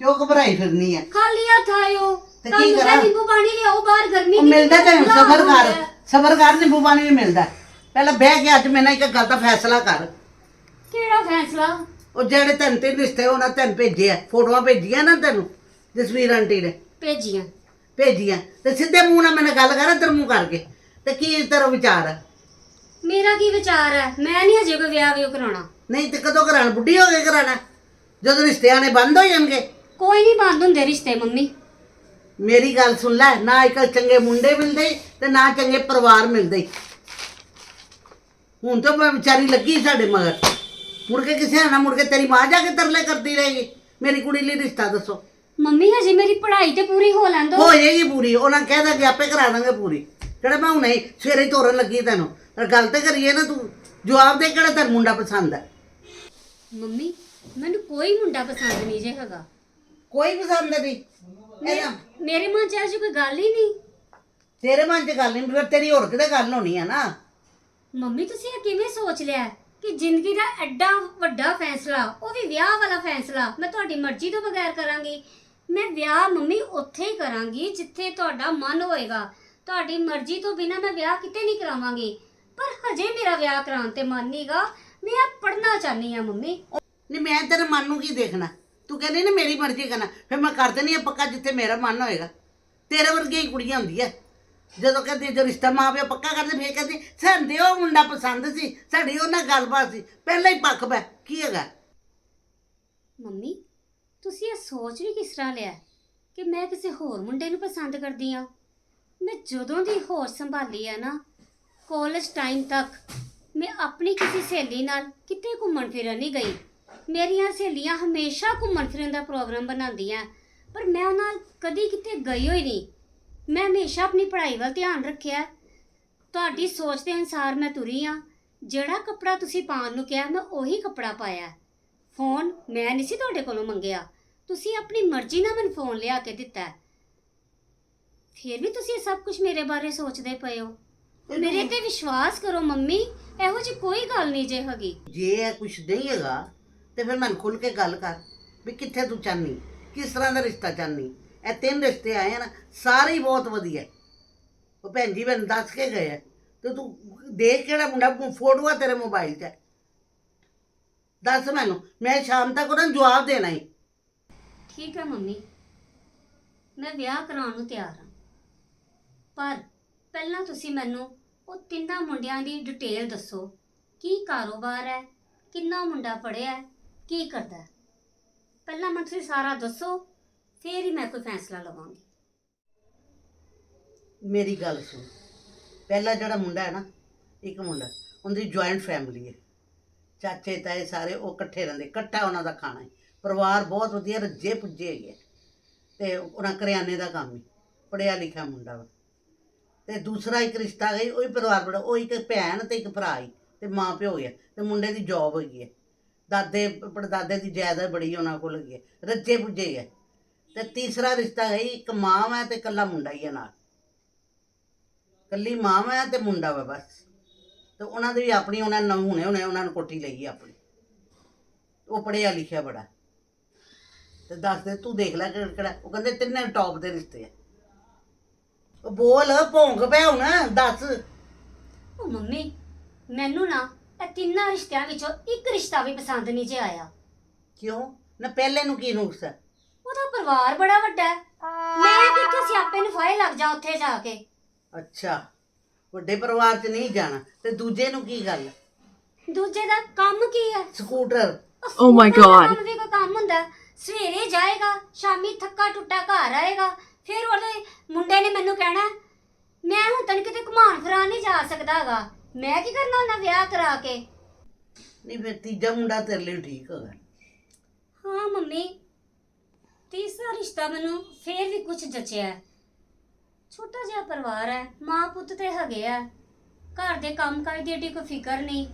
ਕਿਉਂ ਘਬਰਾਈ ਫਿਰਨੀ ਹੈ ਖਾਲੀ ਹੱਥ ਆਇਓ ਤੇ ਕੀ ਤੁਹਾਨੂੰ ਮੈਂ ਕਰਾਂ? ਨਿੰਬੂ ਪਾਣੀ ਲਿਆਓ ਬਾਹਰ ਗਰਮੀ ਉਹ ਕਿੰਨੀ ਮਿਲਦਾ ਬੁਰਾ ਸਬਰ ਕਰ ਹੋਇਆ। ਸਬਰ ਕਰ ਨਿੰਬੂ ਪਾਣੀ ਵੀ ਮਿਲਦਾ। ਪਹਿਲਾਂ ਬਹਿ ਕੇ ਅੱਜ ਮੇਰੇ ਨਾਲ ਇੱਕ ਗੱਲ ਦਾ ਫੈਸਲਾ ਕਰ। ਕਿਹੜਾ ਫੈਸਲਾ? ਉਹ ਜਿਹੜੇ ਤੈਨੂੰ ਤੇ ਰਿਸ਼ਤੇ ਉਹਨਾਂ ਤੈਨੂੰ ਭੇਜੇ ਆ ਫੋਟੋਆਂ ਭੇਜੀਆਂ ਨਾ ਤੈਨੂੰ ਜਸਵੀਰ ਆਂਟੀ ਨੇ। ਭੇਜੀਆਂ। ਭੇਜੀਆਂ। ਤੇ ਸਿੱਧੇ ਮੂੰਹ ਨਾਲ ਮੈਨੂੰ ਗੱਲ ਕਰ ਇੱਧਰ ਮੂੰਹ ਕਰਕੇ। ਤੇ ਕੀ ਤੇਰਾ ਵਿਚਾਰ ਹੈ ਮੇਰਾ ਕੀ ਵਿਚਾਰ ਹੈ ਮੈਂ ਨਹੀਂ ਹਜੇ ਕੋਈ ਵਿਆਹ ਵੀ ਕਰਾਉਣਾ। ਨਹੀਂ ਤੇ ਕਦੋਂ ਕਰਾਣਾ ਬੁੱਢੀ ਹੋ ਕੇ ਕਰਾਣਾ ਜਦੋਂ ਰਿਸ਼ਤਿਆਂ ਨੇ ਬੰਦ ਹੋ ਜਾਣਗੇ? ਕੋਈ ਨਹੀਂ ਬੰਦ ਹੁੰਦੇ ਰਿਸ਼ਤੇ ਮੰਮੀ। ਮੇਰੀ ਗੱਲ ਸੁਣ ਲੈ ਨਾ ਇੱਕ ਚੰਗੇ ਮੁੰਡੇ ਮਿਲਦੇ ਤੇ ਨਾ ਚੰਗੇ ਪਰਿਵਾਰ ਮਿਲਦੇ। ਹੁਣ ਤਾਂ ਮੈਂ ਵਿਚਾਰੀ ਲੱਗੀ ਸਾਡੇ ਮਗਰ। ਮੁੜ ਕੇ ਕਿਸੇ ਨਾਲ ਮੁੜ ਕੇ ਤੇਰੀ ਮਾਂ ਜਾ ਕੇ ਤਰਲੇ ਕਰਦੀ ਰਹੇਗੀ। ਮੇਰੀ ਕੁੜੀ ਲਈ ਰਿਸ਼ਤਾ ਦੱਸੋ। ਮੰਮੀ ਹਜੇ ਮੇਰੀ ਪੜ੍ਹਾਈ ਤੇ ਪੂਰੀ ਹੋ ਲੈਣ ਦੋ। ਹੋ ਜਾਏਗੀ ਪੂਰੀ। ਉਹਨਾਂ ਕਹਿਦਾ ਕਿ ਆਪੇ ਕਰਾ ਦਾਂਗੇ ਪੂਰੀ। ਕਿਹੜਾ ਮੈਂ ਹੁਣੇ ਹੀ ਸਵੇਰੇ ਹੀ ਤੋਰਨ ਲੱਗੀ ਤੈਨੂੰ। ਪਰ ਗੱਲ ਤੇ ਕਰੀਏ ਨਾ ਤੂੰ ਜਵਾਬ ਦੇ ਕਿਹੜਾ ਤੇਰਾ ਮੁੰਡਾ ਪਸੰਦ ਹੈ? ਮੰਮੀ ਮੈਨੂੰ ਕੋਈ ਮੁੰਡਾ ਪਸੰਦ ਨਹੀਂ ਜੇ ਹੈਗਾ। ਕੋਈ ਪਸੰਦ ਨਹੀਂ। ਮੇਰੇ ਮਨ ਚ ਅਜੇ ਕੋਈ ਗੱਲ ਹੀ ਨਹੀਂ। ਤੇਰੇ ਮਨ 'ਚ ਗੱਲ ਨਹੀਂ ਫਿਰ ਤੇਰੀ ਹੋਰ ਕਿਤੇ ਗੱਲ ਹੋਣੀ ਆ ਨਾ? ਮੰਮੀ, ਤੁਸੀਂ ਇਹ ਕਿਵੇਂ ਸੋਚ ਲਿਆ ਕਿ ਜ਼ਿੰਦਗੀ ਦਾ ਐਡਾ ਵੱਡਾ ਫੈਸਲਾ, ਉਹ ਵੀ ਵਿਆਹ ਵਾਲਾ ਫੈਸਲਾ, ਮੈਂ ਤੁਹਾਡੀ ਮਰਜ਼ੀ ਤੋਂ ਬਗੈਰ ਕਰਾਂਗੀ। ਮੈਂ ਵਿਆਹ ਮੰਮੀ ਉੱਥੇ ਹੀ ਕਰਾਂਗੀ ਜਿੱਥੇ ਤੁਹਾਡਾ ਮਨ ਹੋਏਗਾ। ਤੁਹਾਡੀ ਮਰਜ਼ੀ ਤੋਂ ਬਿਨਾ ਮੈਂ ਵਿਆਹ ਕਿਤੇ ਨਹੀਂ ਕਰਾਵਾਂਗੀ। ਪਰ ਹਜੇ ਮੇਰਾ ਵਿਆਹ ਕਰਾਉਣ ਤੇ ਮਨ ਨਹੀਂਗਾ ਮੈਂ ਪੜ੍ਹਨਾ ਚਾਹਨੀ ਆ ਮੰਮੀ। ਨਹੀਂ, ਮੈਂ ਤੇਰੇ ਮਨ ਨੂੰ ਕੀ ਦੇਖਣਾ? ਤੂੰ ਕਹਿੰਦੀ ਨਾ ਮੇਰੀ ਮਰਜ਼ੀ ਕਰਨਾ, ਫਿਰ ਮੈਂ ਕਰ ਦੇਣੀ ਆ ਪੱਕਾ ਜਿੱਥੇ ਮੇਰਾ ਮਨ ਹੋਏਗਾ। ਤੇਰੇ ਵਰਗੀਆਂ ਹੀ ਕੁੜੀਆਂ ਹੁੰਦੀਆਂ। ਜਦੋਂ ਕਹਿੰਦੇ ਜੋ ਰਿਸ਼ਤਾ ਮਾਂ ਪਿਓ ਪੱਕਾ ਕਰਦੇ, ਫੇਰ ਕਹਿੰਦੇ ਸਾਡੇ ਉਹ ਮੁੰਡਾ ਪਸੰਦ ਸੀ, ਸਾਡੀ ਉਹਨਾਂ ਗੱਲਬਾਤ ਸੀ, ਪਹਿਲਾਂ ਹੀ ਪੱਕ ਪੈ, ਕੀ ਹੈਗਾ? ਮੰਮੀ, ਤੁਸੀਂ ਇਹ ਸੋਚ ਵੀ ਕਿਸ ਤਰ੍ਹਾਂ ਲਿਆ ਕਿ ਮੈਂ ਕਿਸੇ ਹੋਰ ਮੁੰਡੇ ਨੂੰ ਪਸੰਦ ਕਰਦੀ ਆ ਮੈਂ ਜਦੋਂ ਦੀ ਹੋਰ ਸੰਭਾਲੀ ਆ ਨਾ ਕਾਲਜ ਟਾਈਮ ਤੱਕ, ਮੈਂ ਆਪਣੀ ਕਿਸੇ ਸਹੇਲੀ ਨਾਲ ਕਿਤੇ ਘੁੰਮਣ ਫਿਰਨ ਨਹੀਂ ਗਈ। ਮੇਰੀਆਂ ਸਹੇਲੀਆਂ ਹਮੇਸ਼ਾ ਘੁੰਮਣ ਫਿਰਨ ਦਾ ਪ੍ਰੋਗਰਾਮ ਬਣਾਉਂਦੀਆਂ, ਪਰ ਮੈਂ ਉਹਨਾਂ ਨਾਲ ਕਦੀ ਕਿਤੇ ਗਈ ਹੋਈ ਨਹੀਂ। ਮੈਂ ਹਮੇਸ਼ਾ ਆਪਣੀ ਪੜ੍ਹਾਈ ਵੱਲ ਧਿਆਨ ਰੱਖਿਆ ਤੁਹਾਡੀ ਸੋਚ ਦੇ ਅਨਸਾਰ ਮੈਂ ਤੁਰੀ ਆ ਜਿਹੜਾ ਕੱਪੜਾ ਤੁਸੀਂ ਪਾਉਣ ਨੂੰ ਕਿਹਾ ਮੈਂ ਉਹੀ ਕੱਪੜਾ ਪਾਇਆ ਫੋਨ ਮੈਂ ਨਹੀਂ ਸੀ ਤੁਹਾਡੇ ਕੋਲੋਂ ਮੰਗਿਆ। ਤੁਸੀਂ ਆਪਣੀ ਮਰਜ਼ੀ ਨਾਲ ਮੈਨੂੰ ਫੋਨ ਲਿਆ ਕੇ ਦਿੱਤਾ। ਫਿਰ ਵੀ ਤੁਸੀਂ ਇਹ ਸਭ ਕੁਝ ਮੇਰੇ ਬਾਰੇ ਸੋਚਦੇ ਪਏ ਹੋ। ਮੇਰੇ ਤੇ ਵਿਸ਼ਵਾਸ ਕਰੋ ਮੰਮੀ ਇਹੋ ਜਿਹੀ ਕੋਈ ਗੱਲ ਨਹੀਂ ਜੇ ਹੈਗੀ। ਜੇ ਇਹ ਕੁਛ ਨਹੀਂ ਹੈਗਾ ਤੇ ਫਿਰ ਮੈਨੂੰ ਖੁੱਲ ਕੇ ਗੱਲ ਕਰ ਵੀ ਕਿੱਥੇ ਤੂੰ ਚਾਹਨੀ ਕਿਸ ਤਰ੍ਹਾਂ ਦਾ ਰਿਸ਼ਤਾ ਚਾਹਨੀ। ਇਹ ਤਿੰਨ ਰਿਸ਼ਤੇ ਆਏ ਆ ਨਾ, ਸਾਰੇ ਹੀ ਬਹੁਤ ਵਧੀਆ। ਉਹ ਭੈਣ ਜੀ, ਮੈਨੂੰ ਦੱਸ ਕੇ ਗਏ ਆ। ਤੇ ਤੂੰ ਦੇਖ ਕਿਹੜਾ ਮੁੰਡਾ ਫੋਟੋਆ ਤੇਰੇ ਮੋਬਾਈਲ 'ਚ ਹੈ। ਦੱਸ ਮੈਨੂੰ, ਮੈਂ ਸ਼ਾਮ ਤੱਕ ਉਹਨਾਂ ਨੂੰ ਜਵਾਬ ਦੇਣਾ ਹੀ ਠੀਕ ਹੈ ਮੰਮੀ। ਮੈਂ ਵਿਆਹ ਕਰਾਉਣ ਨੂੰ ਤਿਆਰ ਹਾਂ ਪਰ ਪਹਿਲਾਂ ਤੁਸੀਂ ਮੈਨੂੰ ਉਹ ਤਿੰਨਾਂ ਮੁੰਡਿਆਂ ਦੀ ਡਿਟੇਲ ਦੱਸੋ। ਕੀ ਕਾਰੋਬਾਰ ਹੈ, ਕਿੰਨਾ ਮੁੰਡਾ ਪੜਿਆ ਹੈ, ਕੀ ਕਰਦਾ ਹੈ। ਪਹਿਲਾਂ ਮੈਨੂੰ ਤੁਸੀਂ ਸਾਰਾ ਦੱਸੋ ਫੇਰ ਹੀ ਮੈਂ ਕੋਈ ਫੈਸਲਾ ਲਵਾਂਗੀ। ਮੇਰੀ ਗੱਲ ਸੁਣ। ਪਹਿਲਾ ਜਿਹੜਾ ਮੁੰਡਾ ਹੈ ਨਾ, ਇੱਕ ਮੁੰਡਾ, ਉਹਦੀ ਜੁਆਇੰਟ ਫੈਮਿਲੀ ਹੈ। ਚਾਚੇ, ਤਾਏ ਸਾਰੇ ਉਹ ਇਕੱਠੇ ਰਹਿੰਦੇ, ਇਕੱਠਾ ਉਹਨਾਂ ਦਾ ਖਾਣਾ ਹੈ। ਪਰਿਵਾਰ ਬਹੁਤ ਵਧੀਆ ਰੱਜੇ ਪੁੱਜੇ ਹੈਗੇ ਤੇ ਉਹਨਾਂ ਕਰਿਆਨੇ ਦਾ ਕੰਮ ਹੀ ਪੜਿਆ ਲਿਖਿਆ ਮੁੰਡਾ ਵਾ। ਤੇ ਦੂਸਰਾ ਇੱਕ ਰਿਸ਼ਤਾ ਗਈ ਉਹ ਹੀ ਪਰਿਵਾਰ ਬੜਾ, ਉਹ ਇੱਕ ਭੈਣ ਤੇ ਇੱਕ ਭਰਾ ਹੀ, ਤੇ ਮਾਂ ਪਿਓ ਗਿਆ ਤੇ ਮੁੰਡੇ ਦੀ ਜੌਬ ਹੈਗੀ ਹੈ ਦਾਦੇ ਪੜਦਾਦੇ ਦੀ ਜਾਇਦਾਦ ਬੜੀ ਉਹਨਾਂ ਕੋਲ ਹੈਗੀ ਹੈ ਰੱਜੇ ਪੁੱਜੇ ਹੈ ਤੇ ਤੀਸਰਾ ਰਿਸ਼ਤਾ ਗਈ ਇੱਕ ਮਾਂ ਹੈ ਤੇ ਇਕੱਲਾ ਮੁੰਡਾ ਹੀ ਹੈ ਨਾਲ। ਕੱਲੀ ਮਾਂ ਹੈ ਤੇ ਮੁੰਡਾ ਵਾ ਬਸ। ਤੇ ਉਹਨਾਂ ਦੀ ਵੀ ਆਪਣੀ ਉਹਨਾਂ ਨੂੰ ਹੁਣੇ ਹੁਣੇ ਉਹਨਾਂ ਨੂੰ ਕੋਠੀ ਲਈ ਹੈ ਆਪਣੀ। ਉਹ ਪੜਿਆ ਲਿਖਿਆ ਬੜਾ। ਤੇ ਦੱਸ ਦੇ ਤੂੰ ਦੇਖ ਲੈ ਕਿਹੜਾ ਕਿਹੜਾ। ਉਹ ਕਹਿੰਦੇ ਤਿੰਨੇ ਟੌਪ ਦੇ ਰਿਸ਼ਤੇ ਆ। ਉਹ ਬੋਲ ਭੌਂਕ ਪਿਆ ਹੁਣ ਦੱਸ। ਉਹ ਮੰਮੀ ਮੈਨੂੰ ਨਾ ਇਹ ਤਿੰਨਾਂ ਰਿਸ਼ਤਿਆਂ ਵਿੱਚੋਂ ਇੱਕ ਰਿਸ਼ਤਾ ਵੀ ਪਸੰਦ ਨਹੀਂ ਜੇ ਆਇਆ। ਕਿਉਂ? ਨਾ ਪਹਿਲੇ ਨੂੰ ਕੀ ਨੁਕਸ ਹੈ ਉਹਦਾ ਪਰਿਵਾਰ ਬੜਾ ਵੱਡਾ ਹੈ। ਮੈਂ ਕਿੱਥੇ ਸਿਆਪੇ ਨੂੰ ਫਾਇ ਲੱਗ ਜਾ ਉੱਥੇ ਜਾ ਕੇ। ਅੱਛਾ ਵੱਡੇ ਪਰਿਵਾਰ 'ਚ ਨਹੀਂ ਜਾਣਾ ਤੇ ਦੂਜੇ ਨੂੰ ਕੀ ਗੱਲ? ਦੂਜੇ ਦਾ ਕੰਮ ਕੀ ਹੈ? ਸਕੂਟਰ। Oh my god ਕੰਮ ਵੀ ਕੋਈ ਕੰਮ ਹੁੰਦਾ ਹੈ। ਸਵੇਰੇ ਜਾਏਗਾ ਸ਼ਾਮੀ ਥੱਕਾ ਟੁੱਟਾ ਘਰ ਆਏਗਾ ਫਿਰ ਉਹਦੇ ਮੁੰਡੇ ਨੇ ਮੈਨੂੰ ਕਹਿਣਾ ਮੈਂ ਹੁਣ ਤੈਨੂੰ ਕਿਤੇ ਘੁਮਾਉਣ ਫਿਰਾਉਣ ਨਹੀਂ ਜਾ ਸਕਦਾ ਹੈਗਾ। ਮੈਂ ਕੀ ਕਰਨਾ ਉਹਨਾਂ ਵਿਆਹ ਕਰਾ ਕੇ? ਨਹੀਂ ਫਿਰ ਤੀਜਾ ਮੁੰਡਾ ਤੇਰੇ ਲਈ ਠੀਕ ਹੋਗਾ। ਹਾਂ ਮੰਮੀ ਤੀਸਰਾ ਰਿਸ਼ਤਾ ਮੈਨੂੰ ਫੇਰ ਵੀ ਕੁਝ ਜਚਿਆ ਹੈ। ਛੋਟਾ ਜਿਹਾ ਪਰਿਵਾਰ ਹੈ ਮਾਂ ਪੁੱਤ ਤੇ ਹੈਗੇ ਆ। ਘਰ ਦੇ ਕੰਮ ਕਾਜ ਦੀ ਏਡੀ ਕੋਈ ਫਿਕਰ ਨਹੀਂ।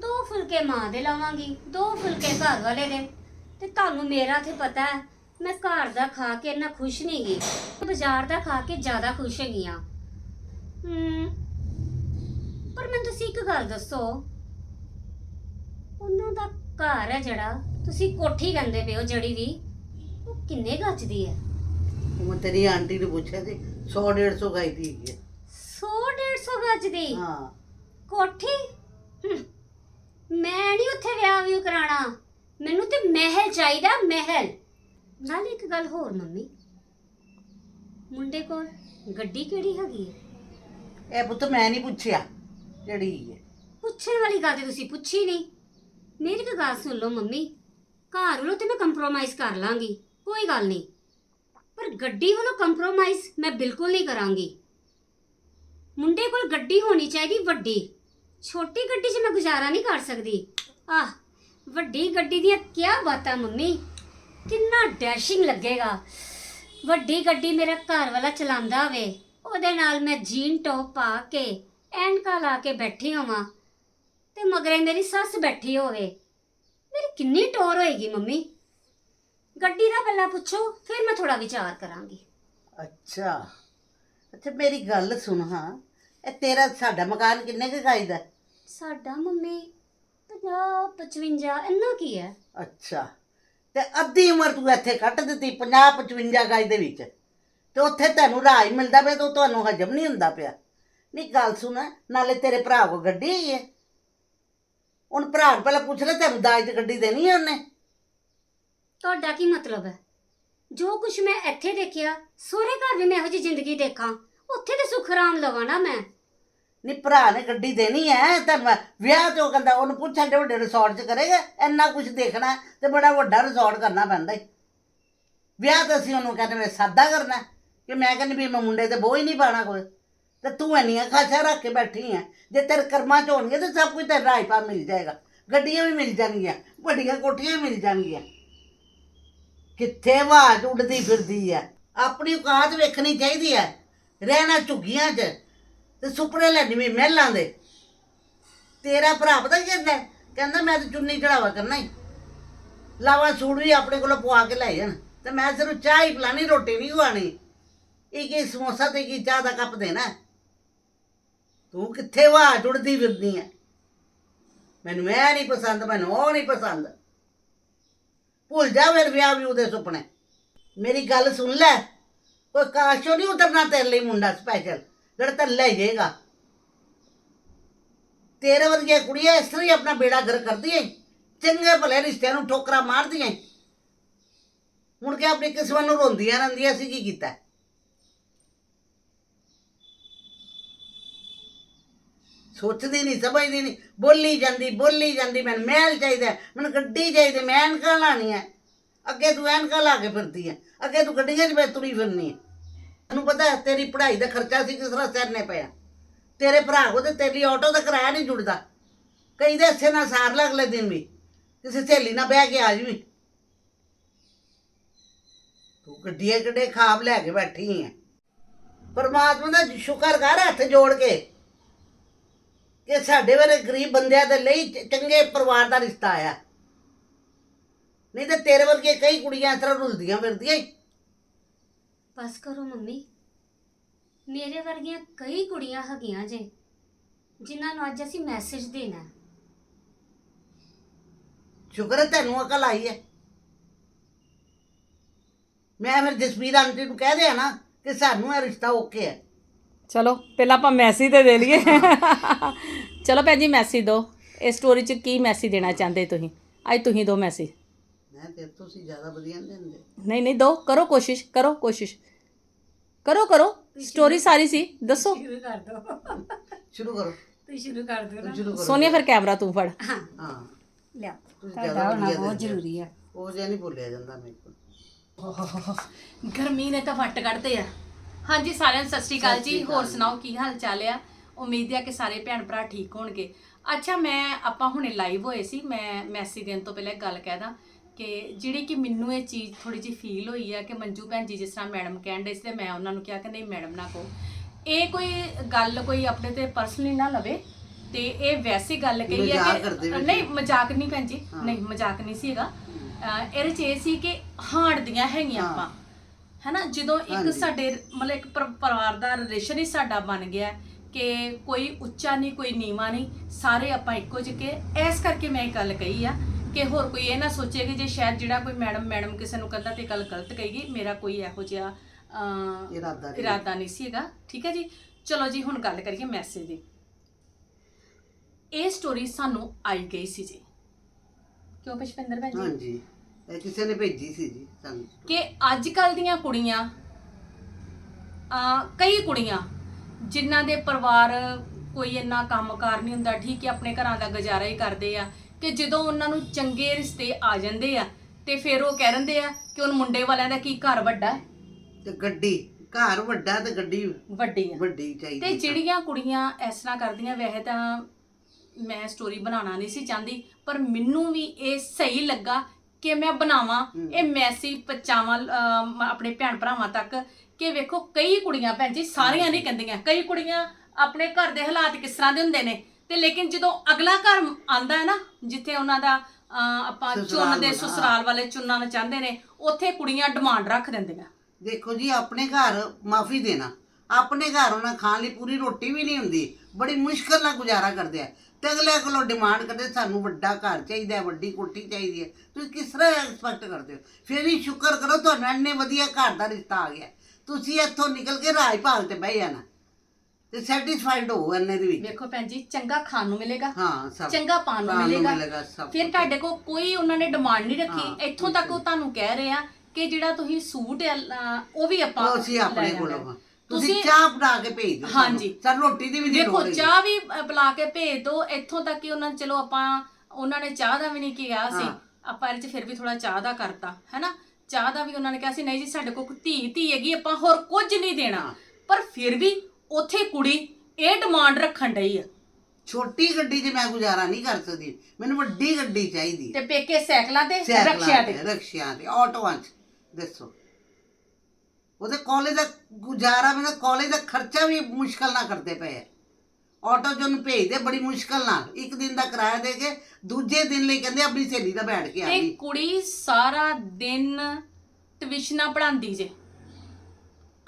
ਦੋ ਫੁਲਕੇ ਮਾਂ ਦੇ ਲਾਵਾਂਗੀ ਦੋ ਫੁਲਕੇ ਘਰ ਵਾਲੇ ਦੇ। ਤੇ ਤੁਹਾਨੂੰ ਮੇਰਾ ਤੇ ਪਤਾ ਹੈ ਮੈਂ ਘਰ ਦਾ ਖਾ ਕੇ ਇੰਨਾ ਖੁਸ਼ ਨਹੀਂ ਗਈ ਬਾਜ਼ਾਰ ਦਾ ਖਾ ਕੇ ਜ਼ਿਆਦਾ ਖੁਸ਼ ਹੈਗੀ ਹਾਂ। ਹਮ, ਪਰ ਮੈਨੂੰ ਤੁਸੀਂ ਇੱਕ ਗੱਲ ਦੱਸੋ। ਉਹਨਾਂ ਦਾ ਘਰ ਹੈ ਜਿਹੜਾ ਤੁਸੀਂ ਕੋਠੀ ਕਹਿੰਦੇ ਪਏ ਹੋ ਜਿਹੜੀ ਵੀ। ਉਹ ਕਿੰਨੇ ਗੱਜ ਦੀ ਹੈ? ਮੈਂ ਤੇਰੀ ਆਂਟੀ ਨੂੰ ਪੁੱਛਿਆ ਸੀ 100 150 ਗਾਈ ਦੀ ਹੈਗੀ ਹੈ। 100 150 ਗੱਜ ਦੀ? ਹਾਂ। ਕੋਠੀ? ਹਮ, ਮੈਂ ਨਹੀਂ ਉੱਥੇ ਵਿਆਹ ਵੀ ਕਰਾਣਾ ਮੈਨੂੰ ਤੇ ਮਹਿਲ ਚਾਹੀਦਾ ਮਹਿਲ। ਨਾਲ ਇੱਕ ਗੱਲ ਹੋਰ ਮੰਮੀ। ਮੁੰਡੇ ਕੋਲ ਗੱਡੀ ਕਿਹੜੀ ਹੈਗੀ ਹੈ? ਇਹ ਪੁੱਤ ਮੈਂ ਨਹੀਂ ਪੁੱਛਿਆ ਜਿਹੜੀ ਹੈ। ਪੁੱਛਣ ਵਾਲੀ ਗੱਲ ਤੇ ਤੁਸੀਂ ਪੁੱਛੀ ਨਹੀਂ ਮੇਰੀ ਇੱਕ ਗੱਲ ਸੁਣ ਲਓ ਮੰਮੀ। ਘਰ ਵੱਲੋਂ ਤੇ ਮੈਂ ਕੰਪਰੋਮਾਈਜ਼ ਕਰ ਲਾਂਗੀ। ਕੋਈ ਗੱਲ ਨਹੀਂ। ਪਰ ਗੱਡੀ ਵੱਲੋਂ ਕੰਪਰੋਮਾਈਜ਼ ਮੈਂ ਬਿਲਕੁਲ ਨਹੀਂ ਕਰਾਂਗੀ। ਮੁੰਡੇ ਕੋਲ ਗੱਡੀ ਹੋਣੀ ਚਾਹੀਦੀ ਵੱਡੀ। ਛੋਟੀ ਗੱਡੀ 'ਚ ਮੈਂ ਗੁਜ਼ਾਰਾ ਨਹੀਂ ਕਰ ਸਕਦੀ। ਆਹ, ਵੱਡੀ ਗੱਡੀ ਦੀਆਂ ਕੀ ਬਾਤਾਂ ਮੰਮੀ? ਕਿੰਨਾ ਡੈਸ਼ਿੰਗ ਲੱਗੇਗਾ। ਵੱਡੀ ਗੱਡੀ ਮੇਰਾ ਘਰ ਵਾਲਾ ਚਲਾਉਂਦਾ ਹੋਵੇ, ਉਹਦੇ ਨਾਲ ਮੈਂ ਜੀਨ ਟੌਪ ਪਾ ਕੇ, ਐਨਕਾ ਲਾ ਕੇ ਬੈਠੀ ਹੋਵਾਂ। ਤੇ ਮਗਰੇ ਮੇਰੀ ਸੱਸ ਬੈਠੀ ਹੋਵੇ। ਮੇਰੀ ਕਿੰਨੀ ਟੋਰ ਹੋਏਗੀ ਮੰਮੀ? ਗੱਡੀ ਦਾ ਪਹਿਲਾਂ ਪੁੱਛੋ ਫਿਰ ਮੈਂ ਥੋੜਾ ਵਿਚਾਰ ਕਰਾਂਗੀ। ਅੱਛਾ। ਅੱਛਾ ਮੇਰੀ ਗੱਲ ਸੁਣ ਹਾਂ। ਇਹ ਤੇਰਾ ਸਾਡਾ ਮਕਾਨ ਕਿੰਨੇ ਕੁ ਗਾਈ ਦਾ? ਸਾਡਾ ਮੰਮੀ 50 55 ਇੰਨਾ ਕੀ ਹੈ? ਅੱਛਾ। ਤੇ ਅੱਧੀ ਉਮਰ ਤੂੰ ਇੱਥੇ ਕੱਟ ਦਿੱਤੀ 50 55 ਗਾਈ ਦੇ ਵਿੱਚ। ਤੇ ਉੱਥੇ ਤੈਨੂੰ ਰਾਜ ਮਿਲਦਾ ਪਿਆ ਤੇ ਉਹ ਤੁਹਾਨੂੰ ਹਜਮ ਨਹੀਂ ਹੁੰਦਾ ਪਿਆ। ਨਹੀਂ ਗੱਲ ਸੁਣ ਨਾਲੇ ਤੇਰੇ ਭਰਾ ਕੋ ਗੱਡੀ ਹੀ ਹੈ। ਹੁਣ ਭਰਾ ਨੂੰ ਪਹਿਲਾਂ ਪੁੱਛ ਲੈ ਤੈਨੂੰ ਦਾਜ ਦੀ ਗੱਡੀ ਦੇਣੀ ਹੈ ਉਹਨੇ? ਤੁਹਾਡਾ ਕੀ ਮਤਲਬ ਹੈ? ਜੋ ਕੁਝ ਮੈਂ ਇੱਥੇ ਦੇਖਿਆ, ਸੋਹਰੇ ਘਰ ਵੀ ਮੈਂ ਇਹੋ ਜਿਹੀ ਜ਼ਿੰਦਗੀ ਦੇਖਾਂ। ਉੱਥੇ ਤੇ ਸੁਖ ਆਰਾਮ ਲਵਾਂ ਨਾ ਮੈਂ। ਨਹੀਂ ਭਰਾ ਨੇ ਗੱਡੀ ਦੇਣੀ ਹੈ, ਤਾਂ ਮੈਂ- ਵਿਆਹ ਤੇ ਕਹਿੰਦਾ, ਉਹਨੂੰ ਪੁੱਛਾਂ ਤੇ ਵੱਡੇ ਰਿਸੋਰਟ 'ਚ ਕਰੇਗਾ, ਇੰਨਾ ਕੁਝ ਦੇਖਣਾ ਤੇ ਬੜਾ ਵੱਡਾ ਰਿਸੋਰਟ ਕਰਨਾ ਪੈਂਦਾ ਈ। ਵਿਆਹ ਤਾਂ ਅਸੀਂ ਉਹਨੂੰ ਕਹਿੰਦੇ, ਮੈਂ ਸਾਦਾ ਕਰਨਾ ਕਿ ਮੈਂ ਕਹਿੰਦੀ ਵੀ ਮੈਂ ਮੁੰਡੇ ਤੇ ਬੋਝ ਨਹੀਂ ਪਾਣਾ ਕੋਈ। ਤੇ ਤੂੰ ਇੰਨੀਆਂ ਖਾਸ਼ਾ ਰੱਖ ਕੇ ਬੈਠੀ ਹੈ, ਜੇ ਤੇਰੇ ਕਰਮਾਂ 'ਚ ਹੋਣਗੇ ਤੇ ਸਭ ਕੁਝ ਤੇਰਾ ਰਾਜਪਾ ਮਿਲ ਜਾਏਗਾ। ਗੱਡੀਆਂ ਵੀ ਮਿਲ ਜਾਣਗੀਆਂ, ਵੱਡੀਆਂ ਕੋਠੀਆਂ ਵੀ ਮਿਲ ਜਾਣਗੀਆਂ। ਕਿੱਥੇ ਆਵਾਜ਼ ਉੱਡਦੀ ਫਿਰਦੀ ਹੈ ਆਪਣੀ ਔਕਾਤ ਵੇਖਣੀ ਚਾਹੀਦੀ ਹੈ ਰਹਿਣਾ ਝੁੱਗੀਆਂ 'ਚ ਤੇ ਸੁਪਨੇ ਲੈਣੀ ਵੀ ਮਹਿਲਾਂ ਦੇ। ਤੇਰਾ ਭਰਾ ਪਤਾ ਕੀ ਕਹਿੰਦਾ? ਹੈ? ਕਹਿੰਦਾ, ਮੈਂ ਤਾਂ ਚੁੰਨੀ ਚੜਾਵਾ ਕਰਨਾ ਹੀ ਲਾਵਾ ਸੂਟ ਵੀ ਆਪਣੇ ਕੋਲੋਂ ਪਵਾ ਕੇ ਲੈ ਜਾਣ। ਤੇ ਮੈਂ ਸਿਰਫ ਚਾਹ ਹੀ ਪਿਲਾਣੀ ਰੋਟੀ ਨਹੀਂ ਖਵਾਣੀ ਇਹ ਕੀ ਸਮੋਸਾ ਤੇ ਕੀ ਚਾਹ ਦਾ ਕੱਪ ਦੇਣਾ? ਤੂੰ ਕਿੱਥੇ ਵਾਹ ਜੁੜਦੀ ਫਿਰਦੀ ਹੈ ਮੈਨੂੰ ਇਹ ਨਹੀਂ ਪਸੰਦ, ਮੈਨੂੰ ਉਹ ਨਹੀਂ ਪਸੰਦ। ਭੁੱਲ ਜਾ ਫਿਰ ਵਿਆਹ ਵੀ ਉਹਦੇ ਸੁਪਨੇ। ਮੇਰੀ ਗੱਲ ਸੁਣ ਲੈ। ਕੋਈ ਕਾਸ਼ੋ ਨਹੀਂ ਉਤਰਨਾ ਤੇਰੇ ਲਈ ਮੁੰਡਾ ਸਪੈਸ਼ਲ ਜਿਹੜਾ ਤੈਨੂੰ ਲੈ ਜਾਏਗਾ। ਤੇਰੇ ਵਰਗੀਆਂ ਕੁੜੀਆਂ ਇਸ ਤਰ੍ਹਾਂ ਹੀ ਆਪਣਾ ਬੇੜਾ ਗਰ ਕਰਦੀਆਂ ਚੰਗੇ ਭਲੇ ਰਿਸ਼ਤਿਆਂ ਨੂੰ ਠੋਕਰਾਂ ਮਾਰਦੀਆਂ ਮੁੜ ਕੇ ਆਪਣੀ ਕਿਸਮਤ ਨੂੰ ਰੋਂਦੀਆਂ ਰਹਿੰਦੀਆਂ ਸੀ, ਕੀ ਕੀਤਾ? ਸੋਚਦੀ ਨਹੀਂ, ਸਮਝਦੀ ਨਹੀਂ। ਬੋਲੀ ਜਾਂਦੀ ਬੋਲੀ ਜਾਂਦੀ, ਮੈਨੂੰ ਮਹਿਲ ਚਾਹੀਦਾ ਮੈਨੂੰ ਗੱਡੀ ਚਾਹੀਦੀ ਮੈਂ ਐਨਕਾਂ ਲਾਣੀ ਹੈ। ਅੱਗੇ ਤੂੰ ਐਨਕਾਂ ਲਾ ਕੇ ਫਿਰਦੀ ਹੈ। ਅੱਗੇ ਤੂੰ ਗੱਡੀਆਂ 'ਚ ਮੈਂ ਤੁਰੀ ਫਿਰਨੀ ਹੈ। ਤੈਨੂੰ ਪਤਾ ਹੈ, ਤੇਰੀ ਪੜ੍ਹਾਈ ਦਾ ਖਰਚਾ ਸੀ ਕਿਸ ਤਰ੍ਹਾਂ ਸਰਨੇ ਪਿਆ। ਤੇਰੇ ਭਰਾ ਕੋ ਤੇ ਤੇਰੀ ਆਟੋ ਦਾ ਕਿਰਾਇਆ ਨਹੀਂ ਜੁੜਦਾ। ਕਈ ਦੇ ਅੱਛੇ ਨਾਲ ਸਾਰ ਲੈ ਅਗਲੇ ਦਿਨ ਵੀ। ਕਿਸੇ ਸਹੇਲੀ ਨਾਲ ਬਹਿ ਕੇ ਆ ਜਵੀਂ। ਤੂੰ ਗੱਡੀਆਂ ਕਿੱਡੇ ਖਾਬ ਲੈ ਕੇ ਬੈਠੀ ਹੈ। ਪਰਮਾਤਮਾ ਦਾ ਸ਼ੁਕਰ ਕਰ ਹੱਥ ਜੋੜ ਕੇ। ਕਿ ਸਾਡੇ ਵਰਗੇ ਗਰੀਬ ਬੰਦਿਆਂ ਦੇ ਲਈ ਚੰਗੇ ਪਰਿਵਾਰ ਦਾ ਰਿਸ਼ਤਾ ਆਇਆ ਨਹੀਂ ਤੇ ਤੇਰੇ ਵਰਗੇ ਕਈ ਕੁੜੀਆਂ ਇਸ ਤਰ੍ਹਾਂ ਰੁਲਦੀਆਂ ਫਿਰਦੀਆਂ ਈ। ਬਸ ਕਰੋ ਮੰਮੀ ਮੇਰੇ ਵਰਗੀਆਂ ਕਈ ਕੁੜੀਆਂ ਹੈਗੀਆਂ ਜੇ ਜਿਨ੍ਹਾਂ ਨੂੰ ਅੱਜ ਅਸੀਂ ਮੈਸੇਜ ਦੇਣਾ ਹੈ। ਸ਼ੁਕਰ ਹੈ ਤੈਨੂੰ ਅਕਲ ਆਈ ਹੈ ਮੈਂ ਫਿਰ ਜਸਵੀਰ ਆਂਟੀ ਨੂੰ ਕਹਿ ਦਿਆ ਨਾ ਕਿ ਸਾਨੂੰ ਇਹ ਰਿਸ਼ਤਾ ਓਕੇ ਹੈ ਚਲੋ ਪਹਿਲਾਂ ਆਪਾਂ ਮੈਸੇਜ ਤੇ ਦੇ ਲਈਏ। ਚਲੋ ਭੈਣ ਜੀ ਮੈਸੇਜ ਦਿਓ ਇਸ ਸਟੋਰੀ 'ਚ ਕੀ ਮੈਸੇਜ ਦੇਣਾ ਚਾਹੁੰਦੇ ਤੁਸੀਂ? ਅੱਜ ਤੁਸੀਂ ਦਿਓ ਮੈਸੇਜ ਮੈਂ ਤੇ ਤੁਸੀਂ ਜ਼ਿਆਦਾ ਵਧੀਆ ਨਹੀਂ ਦਿੰਦੇ। ਨਹੀਂ ਨਹੀਂ ਦਿਓ ਕਰੋ ਕੋਸ਼ਿਸ਼ ਕਰੋ ਕੋਸ਼ਿਸ਼। ਕਰੋ ਕਰੋ। ਸਟੋਰੀ ਸਾਰੀ ਸੀ। ਦੱਸੋ। ਸ਼ੁਰੂ ਕਰ ਦੋ। ਸ਼ੁਰੂ ਕਰੋ। ਤੁਸੀਂ ਸ਼ੁਰੂ ਕਰ ਦਿਓ ਨਾ। ਸ਼ੁਰੂ ਕਰੋ। ਸੋਨੀਆ ਫਿਰ ਕੈਮਰਾ ਤੂੰ ਫੜ। ਹਾਂ। ਹਾਂ। ਲਿਆ। ਤੁਸੀਂ ਤੁਹਾਡਾ ਜ਼ਿਆਦਾ ਹੋਣਾ ਵਧੀਆ ਬਹੁਤ ਦਿੰਦੇ ਹੋ। ਜ਼ਰੂਰੀ ਹੈ ਉਹ ਜਿਹਾ ਨਹੀਂ ਬੋਲਿਆ ਜਾਂਦਾ ਮੇਰੇ ਕੋਲ। ਗਰਮੀ ਨੇ ਤਾਂ ਵੱਟ ਕੱਢਦੇ ਆ। ਹਾਂਜੀ ਸਾਰਿਆਂ ਨੂੰ ਸਤਿ ਸ਼੍ਰੀ ਅਕਾਲ ਜੀ। ਹੋਰ। ਸੁਣਾਓ ਕੀ ਹਾਲ ਚਾਲ ਆ? ਉਮੀਦ ਹੈ ਕਿ ਸਾਰੇ ਭੈਣ ਭਰਾ ਠੀਕ ਹੋਣਗੇ। ਅੱਛਾ ਮੈਂ ਆਪਾਂ ਹੁਣੇ ਲਾਈਵ ਹੋਏ ਸੀ। ਮੈਂ ਮੈਸੇਜ ਦੇਣ ਤੋਂ ਪਹਿਲਾਂ ਗੱਲ ਕਹਿਦਾ ਕਿ ਜਿਹੜੀ ਕਿ ਮੈਨੂੰ ਇਹ ਚੀਜ਼ ਥੋੜੀ ਜਿਹੀ ਫੀਲ ਹੋਈ ਆ ਕਿ ਮੰਜੂ ਭੈਣ ਜੀ ਜਿਸ ਤਰ੍ਹਾਂ ਮੈਡਮ ਕਹਿੰਦੇ ਸੀ ਤੇ ਮੈਂ ਉਹਨਾਂ ਨੂੰ ਕਿਹਾ ਕਿ ਨਹੀਂ ਮੈਡਮ ਨਾ ਕਹੋ। ਇਹ ਕੋਈ ਗੱਲ ਕੋਈ ਆਪਣੇ ਤੇ ਪਰਸਨਲੀ ਨਾ ਲਵੇ। ਤੇ ਇਹ ਵੈਸੀ ਗੱਲ ਕਹੀ ਹੈ ਕਿ। ਨਹੀਂ ਮਜ਼ਾਕ ਨਹੀਂ ਭੈਣ ਜੀ। ਨਹੀਂ ਮਜ਼ਾਕ ਨਹੀਂ ਸੀ ਹੈਗਾ। ਇਹਦੇ ਚ ਇਹ ਸੀ ਕਿ ਹਾਂਡਦੀਆਂ ਹੈਗੀਆਂ। ਆਪਾਂ। ਹੈਨਾ? ਜਦੋਂ ਇੱਕ ਹਾਂਜੀ। ਸਾਡੇ ਮਤਲਬ ਇੱਕ ਪਰ- ਪਰਿਵਾਰ ਦਾ ਰਿਲੇਸ਼ਨ ਹੀ ਸਾਡਾ ਬਣ ਗਿਆ ਹੈ ਕਿ ਕੋਈ ਉੱਚਾ ਨਹੀਂ ਕੋਈ ਨੀਵਾ ਨਹੀਂ ਸਾਰੇ ਆਪਾਂ ਇੱਕੋ ਜਿਹੇ ਇਸ ਕਰਕੇ ਮੈਂ ਇਹ ਗੱਲ ਕਹੀ ਆ ਕਿ ਹੋਰ ਕੋਈ ਇਹ ਨਾ ਸੋਚੇ ਕਿ ਜੇ ਸ਼ਾਇਦ ਜਿਹੜਾ ਕੋਈ ਮੈਡਮ ਮੈਡਮ ਕਿਸੇ ਨੂੰ ਕਹਿੰਦਾ ਤੇ ਗੱਲ ਗਲਤ ਕਹੀਗੀ ਮੇਰਾ ਕੋਈ ਇਹੋ ਜਿਹਾ ਇਰਾਦਾ ਨਹੀਂ। ਇਰਾਦਾ ਨਹੀਂ ਸੀ ਹੈਗਾ। ਠੀਕ ਹੈ ਜੀ? ਚਲੋ ਜੀ ਹੁਣ ਗੱਲ ਕਰੀਏ ਮੈਸੇਜ ਦੀ। ਇਹ ਸਟੋਰੀ ਸਾਨੂੰ ਆਈ ਗਈ ਸੀ ਜੀ। ਕਿਉਂ ਪੁਸ਼ਪਿੰਦਰ ਭੈਣ ਜੀ? ਹਾਂਜੀ। ਇਹ ਕਿਸੇ ਨੇ ਭੇਜੀ ਸੀ ਜੀ ਸਾਨੂੰ। ਕਿ ਅੱਜ ਕੱਲ ਦੀਆਂ ਕੁੜੀਆਂ ਆ ਕਈ ਕੁੜੀਆਂ ਜਿਨ੍ਹਾਂ ਦੇ ਪਰਿਵਾਰ ਕੋਈ ਇੰਨਾ ਕੰਮਕਾਰ ਨਹੀਂ ਹੁੰਦਾ ਠੀਕ ਹੈ ਆਪਣੇ ਘਰਾਂ ਦਾ ਗੁਜ਼ਾਰਾ ਹੀ ਕਰਦੇ ਆ ਕਿ ਜਦੋਂ ਉਹਨਾਂ ਨੂੰ ਚੰਗੇ ਰਿਸ਼ਤੇ ਆ ਜਾਂਦੇ ਆ ਤੇ ਫਿਰ ਉਹ ਕਹਿ ਦਿੰਦੇ ਆ ਕਿ ਹੁਣ ਮੁੰਡੇ ਵਾਲਿਆਂ ਦਾ ਕੀ ਘਰ ਵੱਡਾ? ਤੇ ਗੱਡੀ ਘਰ ਵੱਡਾ ਤੇ ਗੱਡੀ ਵੱਡੀ ਆ। ਵੱਡੀ ਚਾਹੀਦੀ ਤੇ ਜਿਹੜੀਆਂ ਕੁੜੀਆਂ ਇਸ ਤਰ੍ਹਾਂ ਕਰਦੀਆਂ ਵੈਸੇ ਤਾਂ ਮੈਂ ਸਟੋਰੀ ਬਣਾਉਣਾ ਨਹੀਂ ਸੀ ਚਾਹੁੰਦੀ ਪਰ ਮੈਨੂੰ ਵੀ ਇਹ ਸਹੀ ਲੱਗਾ ਕਿ ਮੈਂ ਬਣਾਵਾਂ। ਇਹ ਮੈਸੇਜ ਪਹੁੰਚਾਵਾਂ ਅਮ, ਆਪਣੇ ਭੈਣ ਭਰਾਵਾਂ ਤੱਕ ਕਿ ਵੇਖੋ ਕਈ ਕੁੜੀਆਂ ਭੈਣ ਜੀ ਸਾਰੀਆਂ ਨਹੀਂ ਕਹਿੰਦੀਆਂ। ਕਈ ਕੁੜੀਆਂ ਆਪਣੇ ਘਰ ਦੇ ਹਾਲਾਤ ਕਿਸ ਤਰ੍ਹਾਂ ਦੇ ਹੁੰਦੇ ਨੇ ਤੇ ਲੇਕਿਨ ਜਦੋਂ ਅਗਲਾ ਘਰ ਆਂਦਾ ਹੈ ਨਾ ਜਿੱਥੇ ਉਹਨਾਂ ਦਾ ਅਹ, ਆਪਾਂ ਸਸੁਰਾਲ ਚੁੰਨ ਦੇ ਵਾਲਾ। ਸਸੁਰਾਲ ਵਾਲੇ ਚੁੰਨਾਂ ਚਾਹੁੰਦੇ ਨੇ ਉੱਥੇ ਕੁੜੀਆਂ ਡਿਮਾਂਡ ਰੱਖ ਦਿੰਦੀਆਂ। ਦੇਖੋ ਜੀ ਆਪਣੇ ਘਰ ਮਾਫੀ ਦੇਣਾ। ਆਪਣੇ ਘਰ ਉਹਨਾਂ ਖਾਣ ਲਈ ਪੂਰੀ ਰੋਟੀ ਵੀ ਨਹੀਂ ਹੁੰਦੀ। ਬੜੀ ਮੁਸ਼ਕਲ ਨਾਲ ਗੁਜ਼ਾਰਾ ਕਰਦੇ ਆ। ਤੇ ਅਗਲੇ ਕੋਲੋਂ ਡਿਮਾਂਡ ਕਰਦੇ ਸਾਨੂੰ ਵੱਡਾ ਘਰ ਚਾਹੀਦਾ ਹੈ ਵੱਡੀ ਕੋਠੀ ਚਾਹੀਦੀ ਹੈ ਤੁਸੀਂ ਕਿਸ ਤਰ੍ਹਾਂ ਐਕਸਪੈਕਟ ਕਰਦੇ ਹੋ ਫਿਰ ਵੀ ਸ਼ੁਕਰ ਕਰੋ ਤੁਹਾਨੂੰ ਇੰਨੇ ਵਧੀਆ ਘਰ ਦਾ ਰਿਸ਼ਤਾ ਆ ਗਿਆ ਤੁਸੀਂ ਇੱਥੋਂ ਨਿਕਲ ਕੇ ਰਾਜ ਭਾਗ ਤੇ ਬਹਿ ਜਾਣਾ ਤੇ ਸੈਟੀਸਫਾਈਡ ਹੋ ਇੰਨੇ ਦੇ ਵਿੱਚ ਵੇਖੋ ਭੈਣ ਜੀ ਚੰਗਾ ਖਾਣ ਨੂੰ ਮਿਲੇਗਾ ਹਾਂ ਸਭ ਚੰਗਾ ਪਾਣ ਨੂੰ ਮਿਲੇਗਾ ਸਭ ਫਿਰ। ਤੁਹਾਡੇ ਕੋਲ ਕੋਈ ਉਹਨਾਂ ਨੇ ਡਿਮਾਂਡ ਨਹੀਂ ਰੱਖੀ ਹਾਂ, ਇੱਥੋਂ ਤੱਕ ਉਹ ਤੁਹਾਨੂੰ ਕਹਿ ਰਹੇ ਆ ਕਿ ਜਿਹੜਾ ਤੁਸੀਂ ਸੂਟ ਹੈ, ਉਹ ਵੀ ਆਪਾਂ ਉਹ ਅਸੀਂ ਆਪਣੇ ਕੋਲੋਂ। ਹਾਂ। ਤੁਸੀਂ ਤੁਸੀਂ- ਚਾਹ ਬਣਾ ਕੇ ਭੇਜ ਦਿਓ ਸਾਨੂੰ। ਹਾਂਜੀ। ਸਾਨੂੰ ਰੋਟੀ ਦੀ ਵੀ ਨਹੀਂ ਦੇਖੋ ਹੈਗੀ। ਚਾਹ ਵੀ ਅ, ਕੇ ਭੇਜ ਦੋ ਇੱਥੋਂ ਤੱਕ ਕਿ ਉਹਨਾਂ ਨੇ ਚਲੋ ਆਪਾਂ ਉਹਨਾਂ ਨੇ ਚਾਹ ਦਾ ਵੀ ਨਹੀਂ ਕਿਹਾ ਸੀ ਹਾਂ। ਆਪਾਂ ਇਹਦੇ ਚ ਫਿਰ ਵੀ ਥੋੜਾ ਚਾਹ ਦਾ ਕਰਤਾ ਹੈਨਾ ਚਾਹ ਦਾ ਵੀ ਉਹਨਾਂ ਨੇ ਕਿਹਾ ਸੀ ਨਹੀਂ ਜੀ ਸਾਡੇ ਕੋਲ ਕੋਈ ਧੀ ਧੀ ਹੈਗੀ ਆਪਾਂ ਹੋਰ ਕੁਝ ਨਹੀਂ ਦੇਣਾ ਹਾਂ। ਪਰ ਫਿਰ ਵੀ ਉੱਥੇ ਕੁੜੀ ਇਹ ਡਿਮਾਂਡ ਰੱਖਣ ਡਈ ਆ ਛੋਟੀ ਗੱਡੀ 'ਚ ਮੈਂ ਗੁਜ਼ਾਰਾ ਨਹੀਂ ਕਰ ਸਕਦੀ ਮੈਨੂੰ ਵੱਡੀ ਗੱਡੀ ਚਾਹੀਦੀ ਹੈ ਤੇ ਪੇਕੇ ਸਾਈਕਲਾਂ ਤੇ ਸਾਈਕਲਾਂ ਰਕਸ਼ਿਆਂ ਤੇ ਰਕਸ਼ਿਆਂ ਤੇ ਆਟੋਆਂ 'ਚ ਦੱਸੋ ਉਹਦੇ ਕਾਲਜ ਦਾ ਗੁਜ਼ਾਰਾ ਮੇਰਾ ਕਾਲਜ ਦਾ ਖਰਚਾ ਵੀ ਮੁਸ਼ਕਲ ਨਾਲ ਕਰਦੇ ਪਏ ਆ। ਆਟੋ ਉਹਨੂੰ ਭੇਜਦੇ ਬੜੀ ਮੁਸ਼ਕਲ ਨਾਲ। ਇੱਕ ਦਿਨ ਦਾ ਕਿਰਾਇਆ ਦੇ ਕੇ ਦੂਜੇ ਦਿਨ ਲਈ ਕਹਿੰਦੇ ਆਪਣੀ ਸਹੇਲੀ ਦਾ ਬੈਠ ਕੇ ਆ ਤੇ ਗਈ ਕੁੜੀ ਸਾਰਾ ਦਿਨ ਟਿਊਸ਼ਨਾਂ ਪੜ੍ਹਾਉਂਦੀ ਜੇ।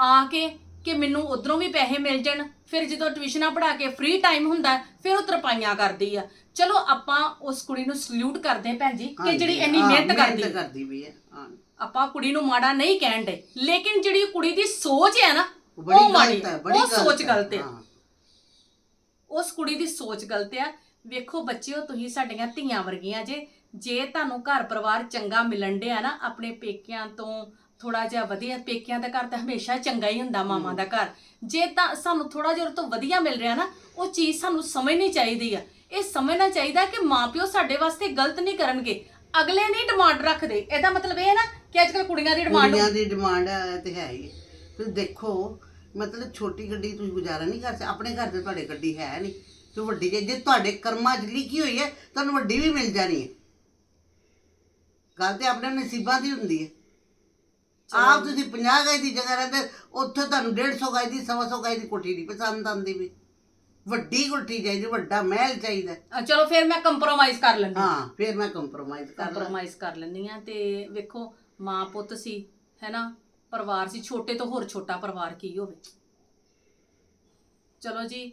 ਆ ਕੇ ਕਿ ਮੈਨੂੰ ਉਧਰੋਂ ਵੀ ਪੈਸੇ ਮਿਲ ਜਾਣ ਫਿਰ ਜਦੋਂ ਟਿਊਸ਼ਨਾਂ ਪੜ੍ਹਾ ਕੇ ਫ੍ਰੀ ਟਾਈਮ ਹੁੰਦਾ ਫਿਰ ਉਹ ਤਰਪਾਈਆਂ ਕਰਦੀ ਆ। ਚਲੋ ਆਪਾਂ ਉਸ ਕੁੜੀ ਨੂੰ ਸਲੂਟ ਕਰਦੇ ਹਾਂ ਭੈਣ ਜੀ ਕਿ ਜਿਹੜੀ ਇੰਨੀ ਹਾਂ, ਮਿਹਨਤ ਕਰਦੀ। ਕਰਦੀ ਵੀ ਹੈ। ਹਾਂ। ਆਪਾਂ ਕੁੜੀ ਨੂੰ ਮਾੜਾ ਨਹੀਂ ਕਹਿਣ ਦੇ ਲੇਕਿਨ ਜਿਹੜੀ ਕੁੜੀ ਦੀ ਸੋਚ ਹੈ ਨਾ ਉਹ ਮਾੜੀ ਹੈ ਬੜੀ ਉਹ ਸੋਚ ਹੈ, ਗਲਤ ਹੈ। ਹਾਂ। ਉਸ ਕੁੜੀ ਦੀ ਸੋਚ ਗਲਤ ਆ ਵੇਖੋ ਬੱਚਿਓ ਤੁਸੀਂ ਸਾਡੀਆਂ ਧੀਆਂ ਵਰਗੀਆਂ ਜੇ ਜੇ ਤੁਹਾਨੂੰ ਘਰ ਪਰਿਵਾਰ ਚੰਗਾ ਮਿਲਣ ਡਿਆ ਨਾ ਆਪਣੇ ਪੇਕਿਆਂ ਤੋਂ ਥੋੜਾ ਜਿਹਾ ਵਧੀਆ ਪੇਕਿਆਂ ਦਾ ਘਰ ਤਾਂ ਹਮੇਸ਼ਾ ਚੰਗਾ ਹੀ ਹੁੰਦਾ ਮਾਵਾਂ ਦਾ ਘਰ। ਜੇ ਤਾਂ ਸਾਨੂੰ ਥੋੜਾ ਜਿਹਾ ਤੋਂ ਵਧੀਆ ਮਿਲ ਰਿਹਾ ਨਾ ਉਹ ਚੀਜ਼ ਸਾਨੂੰ ਸਮਝਣੀ ਚਾਹੀਦੀ ਆ। ਇਹ ਸਮਝਣਾ ਚਾਹੀਦਾ ਕਿ ਮਾਪਿਓ ਸਾਡੇ ਵਾਸਤੇ ਗਲਤ ਨਹੀਂ ਕਰਨਗੇ। ਅਗਲੇ ਨਹੀਂ ਡਿਮਾਂਡ ਰੱਖਦੇ। ਇਹਦਾ ਮਤਲਬ ਇਹ ਹੈ ਨਾ ਕਿ ਅੱਜਕੱਲ ਕੁੜੀਆਂ ਦੀ ਡਿਮਾਂਡ ਕੁੜੀਆਂ ਦੀ ਡਿਮਾਂਡ ਤੇ ਹੈ ਹੀ ਹੈ। ਤੁਸੀਂ ਦੇਖੋ ਮਤਲਬ ਛੋਟੀ ਗੱਡੀ ਤੁਸੀਂ ਗੁਜ਼ਾਰਾ ਨਹੀਂ ਕਰ ਸਕਦੇ ਆਪਣੇ ਘਰ ਤੇ ਤੁਹਾਡੇ ਗੱਡੀ ਹੈ ਨਹੀਂ। ਤੇ ਵੱਡੀ ਜੇ ਜੇ ਤੁਹਾਡੇ ਕਰਮਾਂ 'ਚ ਲਿਖੀ ਹੋਈ ਹੈ ਤੁਹਾਨੂੰ ਵੱਡੀ ਵੀ ਮਿਲ ਜਾਣੀ ਹੈ। ਗੱਲ ਤੇ ਆਪਣੇ ਨਸੀਬਾਂ ਦੀ ਹੁੰਦੀ ਹੈ। ਆਪ ਤੁਸੀਂ 50 ਗਜ ਦੀ ਜਗ੍ਹਾ ਰਹਿੰਦੇ ਉੱਥੇ ਤੁਹਾਨੂੰ 150 ਗਜ ਦੀ 100 ਗਜ ਦੀ ਕੋਠੀ ਨਹੀਂ ਪਸੰਦ ਆਉਂਦੀ ਵੀ। ਵੱਡੀ ਕੋਠੀ ਚਾਹੀਦੀ ਵੱਡਾ ਮਹਿਲ ਚਾਹੀਦਾ ਅ, ਚਲੋ ਫਿਰ ਮੈਂ ਕੰਪਰੋਮਾਈਜ਼ ਕਰ ਲੈਂਦੀ ਹਾਂ। ਫਿਰ ਮੈਂ ਕੰਪਰੋਮਾਈਜ਼ ਕਰ ਲਾਂ ਕੰਪਰੋਮਾਈਜ਼ ਕਰ ਲੈਂਦੀ ਆ ਤੇ ਵੇਖੋ ਮਾਂ ਪੁੱਤ ਸੀ ਹੈਨਾ? ਪਰਿਵਾਰ ਸੀ ਛੋਟੇ ਤੋਂ ਹੋਰ ਛੋਟਾ ਪਰਿਵਾਰ ਕੀ ਹੋਵੇ? ਚਲੋ ਜੀ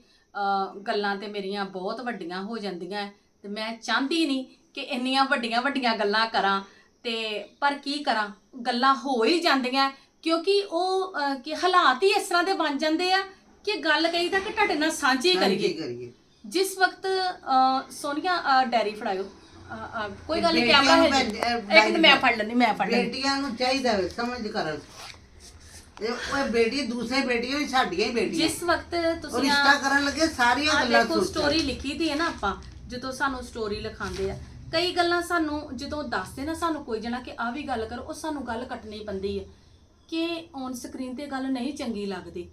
ਗੱਲਾਂ ਤੇ ਮੇਰੀਆਂ ਬਹੁਤ ਵੱਡੀਆਂ ਹੋ ਜਾਂਦੀਆਂ ਤੇ ਮੈਂ ਚਾਹੁੰਦੀ ਨਹੀਂ ਕਿ ਇੰਨੀਆਂ ਵੱਡੀਆਂ ਵੱਡੀਆਂ ਗੱਲਾਂ ਕਰਾਂ ਤੇ ਪਰ ਕੀ ਕਰਾਂ? ਗੱਲਾਂ ਹੋ ਹੀ ਜਾਂਦੀਆਂ ਕਿਉਂਕਿ ਉਹ ਕਿ ਹਾਲਾਤ ਹੀ ਇਸ ਤਰ੍ਹਾਂ ਦੇ ਬਣ ਜਾਂਦੇ ਆ ਕਿ ਗੱਲ ਕਹੀ ਤਾਂ ਕਿ ਤੁਹਾਡੇ ਨਾਲ ਸਾਂਝੀ ਕਰੀਏ। ਜਿਸ ਵਕਤ ਸੋਨੀਆ ਡੈਰੀ ਫੜਾਇਓ। ਕੋਈ ਗੱਲ ਨਹੀਂ ਕੈਮਰਾ ਹੈ ਇੱਕ ਮਿੰਟ ਮੈਂ ਫੜ ਲੈਂਦੀ ਮੈਂ ਫੜ ਲੈਂਦੀ। ਬੇਟੀਆਂ ਨੂੰ ਚਾਹੀਦਾ ਵੇ ਸਮਝ ਕਰਨ ਇਹ ਉਹ ਬੇਟੀ ਦੂਸਰੇ ਬੇਟੀਆਂ ਵੀ ਸਾਡੀਆਂ ਹੀ ਬੇਟੀਆਂ। ਜਿਸ ਵਕਤ ਉਹ ਤੁਸੀਂ ਰਿਸ਼ਤਾ ਕਰਨ ਲੱਗੇ ਸਾਰੀਆਂ ਆ ਗੱਲਾਂ ਦੇਖੋ ਸੋਚੋ ਸਟੋਰੀ ਲਿਖੀ ਦੀ ਹੈ ਨਾ ਆਪਾਂ ਜਦੋਂ ਸਾਨੂੰ ਸਟੋਰੀ ਲਿਖਾਉਂਦੇ ਆ। ਕਈ ਗੱਲਾਂ ਸਾਨੂੰ ਜਦੋਂ ਦੱਸਦੇ ਨਾ ਸਾਨੂੰ ਕੋਈ ਜਣਾ ਕਿ ਆ ਵੀ ਗੱਲ ਕਰੋ ਉਹ ਸਾਨੂੰ ਗੱਲ ਕੱਟਣੀ ਪੈਂਦੀ ਹੈ। ਕਿ ਔਨ ਸਕਰੀਨ ਤੇ ਗੱਲ ਨਹੀਂ ਚੰਗੀ ਲੱਗਦੀ।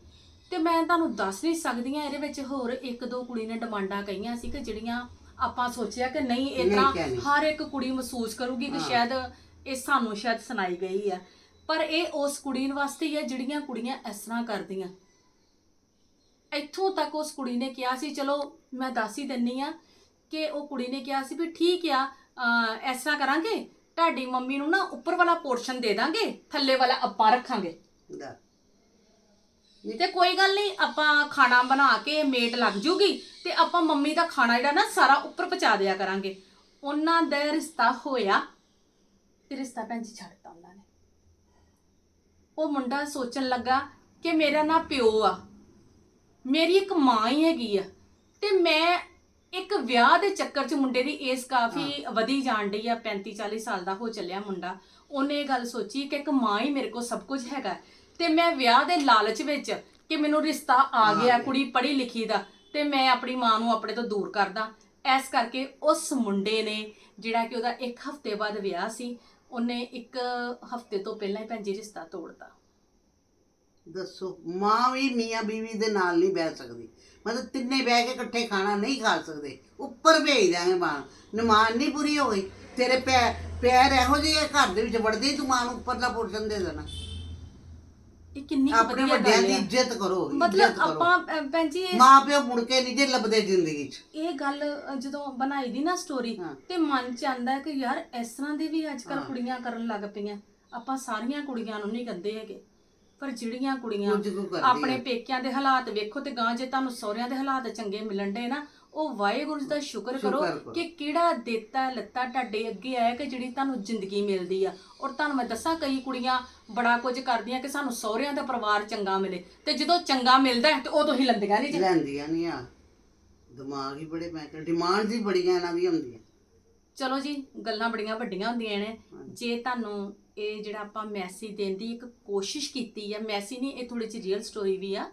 ਤੇ ਮੈਂ ਤੁਹਾਨੂੰ ਦੱਸ ਨਹੀਂ ਸਕਦੀ ਆ ਇਹਦੇ ਵਿੱਚ ਹੋਰ ਇੱਕ ਦੋ ਕੁੜੀ ਨੇ ਡਿਮਾਂਡਾਂ ਕਹੀਆਂ ਸੀ ਕਿ ਜਿਹੜੀਆਂ ਆਪਾਂ ਸੋਚਿਆ ਕਿ ਨਹੀਂ ਇਹ ਨਹੀਂ ਕਹਿਣੀ। ਹਰ ਇੱਕ ਕੁੜੀ ਮਹਿਸੂਸ ਕਰੂਗੀ ਕਿ ਹਾਂ। ਸ਼ਾਇਦ ਇਹ ਸਾਨੂੰ ਸ਼ਾਇਦ ਸੁਣਾਈ ਗਈ ਆ ਪਰ ਇਹ ਉਸ ਕੁੜੀ ਵਾਸਤੇ ਹੀ ਹੈ ਜਿਹੜੀਆਂ ਕੁੜੀਆਂ ਇਸ ਤਰ੍ਹਾਂ ਕਰਦੀਆਂ ਇੱਥੋਂ ਤੱਕ ਉਸ ਕੁੜੀ ਨੇ ਕਿਹਾ ਸੀ ਚਲੋ ਮੈਂ ਦੱਸ ਹੀ ਦਿੰਨੀ ਆ ਕਿ ਉਹ ਕੁੜੀ ਨੇ ਕਿਹਾ ਸੀ ਵੀ ਠੀਕ ਆ ਅਹ ਇਸ ਤਰ੍ਹਾਂ ਕਰਾਂਗੇ ਤੁਹਾਡੀ ਮੰਮੀ ਨੂੰ ਨਾ ਉੱਪਰ ਵਾਲਾ ਪੋਰਸ਼ਨ ਦੇ ਦਾਂਗੇ ਥੱਲੇ ਵਾਲਾ ਆਪਾਂ ਰੱਖਾਂਗੇ ਦਾ। ਤੇ ਕੋਈ ਗੱਲ ਨਹੀਂ ਆਪਾਂ ਖਾਣਾ ਬਣਾ ਕੇ ਮੇਟ ਲੱਗ ਜੂਗੀ ਤੇ ਆਪਾਂ ਮੰਮੀ ਦਾ ਖਾਣਾ ਜਿਹੜਾ ਨਾ ਸਾਰਾ ਉੱਪਰ ਪਹੁੰਚਾ ਦਿਆ ਕਰਾਂਗੇ। ਉਹਨਾਂ ਦਾ ਰਿਸ਼ਤਾ ਹੋਇਆ ਤੇ ਰਿਸ਼ਤਾ ਭੈਣ ਜੀ ਛੱਡਤਾ ਉਹਨਾਂ ਨੇ। ਉਹ ਮੁੰਡਾ ਸੋਚਣ ਲੱਗਾ ਕਿ ਮੇਰਾ ਨਾ ਪਿਓ ਆ ਮੇਰੀ ਇੱਕ ਮਾਂ ਹੀ ਹੈਗੀ ਆ ਤੇ ਮੈਂ ਇੱਕ ਵਿਆਹ ਦੇ ਚੱਕਰ 'ਚ ਮੁੰਡੇ ਦੀ ਏਜ ਕਾਫੀ ਵਧੀ ਜਾਣ ਡਈ ਆ 35 40 ਸਾਲ ਦਾ ਹੋ ਚੱਲਿਆ ਮੁੰਡਾ। ਉਹਨੇ ਇਹ ਗੱਲ ਸੋਚੀ ਕਿ ਇੱਕ ਮਾਂ ਹੀ ਮੇਰੇ ਕੋਲ ਸਭ ਕੁਝ ਹੈਗਾ। ਤੇ ਮੈਂ ਵਿਆਹ ਦੇ ਲਾਲਚ ਵਿੱਚ ਕਿ ਮੈਨੂੰ ਰਿਸ਼ਤਾ ਆ ਗਿਆ ਕੁੜੀ ਪੜ੍ਹੀ ਲਿਖੀ ਦਾ ਤੇ ਮੈਂ ਆਪਣੀ ਮਾਂ ਨੂੰ ਆਪਣੇ ਤੋਂ ਦੂਰ ਕਰਦਾ। ਐਸ ਕਰਕੇ ਉਸ ਮੁੰਡੇ ਨੇ ਜਿਹੜਾ ਕਿ ਉਹਦਾ ਇੱਕ ਹਫ਼ਤੇ ਬਾਅਦ ਵਿਆਹ ਸੀ ਉਹਨੇ ਇੱਕ ਹਫ਼ਤੇ ਤੋਂ ਪਹਿਲਾਂ ਹੀ ਭੈਣ ਜੀ ਰਿਸ਼ਤਾ ਤੋੜਤਾ। ਦੱਸੋ ਮਾਂ ਵੀ ਮੀਆਂ ਬੀਵੀ ਦੇ ਨਾਲ ਨਹੀਂ ਬਹਿ ਸਕਦੀ। ਮਤਲਬ ਤਿੰਨੇ ਬਹਿ ਕੇ ਇਕੱਠੇ ਖਾਣਾ ਨਹੀਂ ਖਾ ਸਕਦੇ। ਉੱਪਰ ਭੇਜ ਦਾਂਗੇ ਮਾਂ। ਨਮਾਜ਼ ਨਹੀਂ ਪੂਰੀ ਹੋ ਗਈ। ਤੇਰੇ ਪੈਰ ਪੈਰ ਇਹੋ ਜਿਹੇ ਘਰ ਦੇ ਵਿੱਚ ਵੜਦੇ ਤੂੰ ਮਾਂ ਨੂੰ ਉੱਪਰਲਾ ਪੋਰਸ਼ਨ ਦੇ ਦੇਣਾ। ਇਹ ਕਿੰਨੀ ਕੁ ਆਪਣੇ ਵਧੀਆ ਵੱਡਿਆਂ ਗੱਲ ਦੀ ਹੈ ਇੱਜ਼ਤ ਕਰੋ ਮਤਲਬ ਇੱਜ਼ਤ ਕਰੋ ਆਪਾਂ ਅ, ਭੈਣ ਜੀ ਇਹ- ਮਾਂ ਪਿਓ ਮੁੜ ਕੇ ਨਹੀਂ ਜੇ ਲੱਭਦੇ ਜ਼ਿੰਦਗੀ 'ਚ ਇਹ ਗੱਲ ਅ, ਜਦੋਂ ਬਣਾਈ ਦੀ ਨਾ ਸਟੋਰੀ ਹਾਂ। ਤੇ ਮਨ ਚ ਆਂਦਾ ਹੈ ਕਿ ਯਾਰ ਇਸ ਤਰ੍ਹਾਂ ਦੀ ਵੀ ਅੱਜ ਕੱਲ ਹਾਂ। ਕੁੜੀਆਂ ਕਰਨ ਲੱਗ ਪਈਆਂ ਆਪਾਂ ਸਾਰੀਆਂ ਕੁੜੀਆਂ ਨੂੰ ਨਹੀਂ ਕਹਿੰਦੇ ਹੈਗੇ ਪਰ ਜਿਹੜੀਆਂ ਕੁੜੀਆਂ ਕੁਝ ਕੁ ਕਰਦੀ ਆਪਣੇ। ਪੇਕਿਆਂ ਦੇ ਹਾਲਾਤ ਵੇਖੋ ਤੇ ਗਾਂ ਜੇ ਤੁਹਾਨੂੰ ਸਹੁਰਿਆਂ ਦੇ ਹਾਲਾਤ ਚੰਗੇ ਮਿਲਣ ਦੇ ਨਾ ਉਹ ਵਾਹਿਗੁਰੂ ਜੀ ਦਾ ਸ਼ੁਕਰ ਕਰੋ। ਕਿ ਕਿਹੜਾ ਦਿੱਤਾ ਲੱਤਾ ਤੁਹਾਡੇ ਅੱਗੇ ਆਇਆ ਕਿ ਜਿਹੜੀ ਤੁਹਾਨੂੰ ਜ਼ਿੰਦਗੀ ਮਿਲਦੀ ਆ। ਔਰ ਤੁਹਾਨੂੰ ਮੈਂ ਦੱਸਾਂ ਕਈ ਕੁੜੀਆਂ ਬੜਾ ਕੁਝ ਕਰਦੀਆਂ ਕਿ ਸਾਨੂੰ ਸਹੁਰਿਆਂ ਦਾ ਪਰਿਵਾਰ ਚੰਗਾ ਮਿਲੇ। ਤੇ ਜਦੋਂ ਚੰਗਾ ਮਿਲਦਾ ਹੈ ਤੇ ਉਦੋਂ ਹੀ ਲੰਦੀਆਂ ਨਹੀਂ ਜੀ। ਲੈਂਦੀਆਂ ਨਹੀਂ ਆ। ਦਿਮਾਗ ਹੀ ਬੜੇ ਮੈਂ ਕਿਹਾ ਡਿਮਾਂਡਸ ਹੀ ਬੜੀਆਂ ਇਹਨਾਂ ਦੀਆਂ ਹੁੰਦੀਆਂ। ਚਲੋ ਜੀ ਗੱਲਾਂ ਬੜੀਆਂ ਵੱਡੀਆਂ ਹੁੰਦੀਆਂ ਨੇ। ਜੇ ਤੁਹਾਨੂੰ ਇਹ ਜਿਹੜਾ ਆਪਾਂ ਮੈਸੇਜ ਦੇਣ ਦੀ ਇੱਕ ਕੋਸ਼ਿਸ਼ ਕੀਤੀ ਆ ਮੈਸੇਜ ਨਹੀਂ ਇਹ ਥੋੜੀ ਜਿਹੀ ਰੀਅਲ ਸਟੋਰੀ ਵੀ ਆ।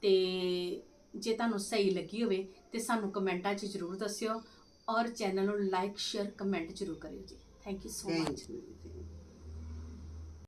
ਤੇ ਜੇ ਤੁਹਾਨੂੰ ਸਹੀ ਲੱਗੀ ਹੋਵੇ ਤੇ ਸਾਨੂੰ ਕਮੈਂਟਾਂ 'ਚ ਜ਼ਰੂਰ ਦੱਸਿਓ ਔਰ ਚੈਨਲ ਨੂੰ ਲਾਈਕ ਸ਼ੇਅਰ ਕਮੈਂਟ ਜ਼ਰੂਰ ਕਰਿਓ ਜੀ। Thank you so much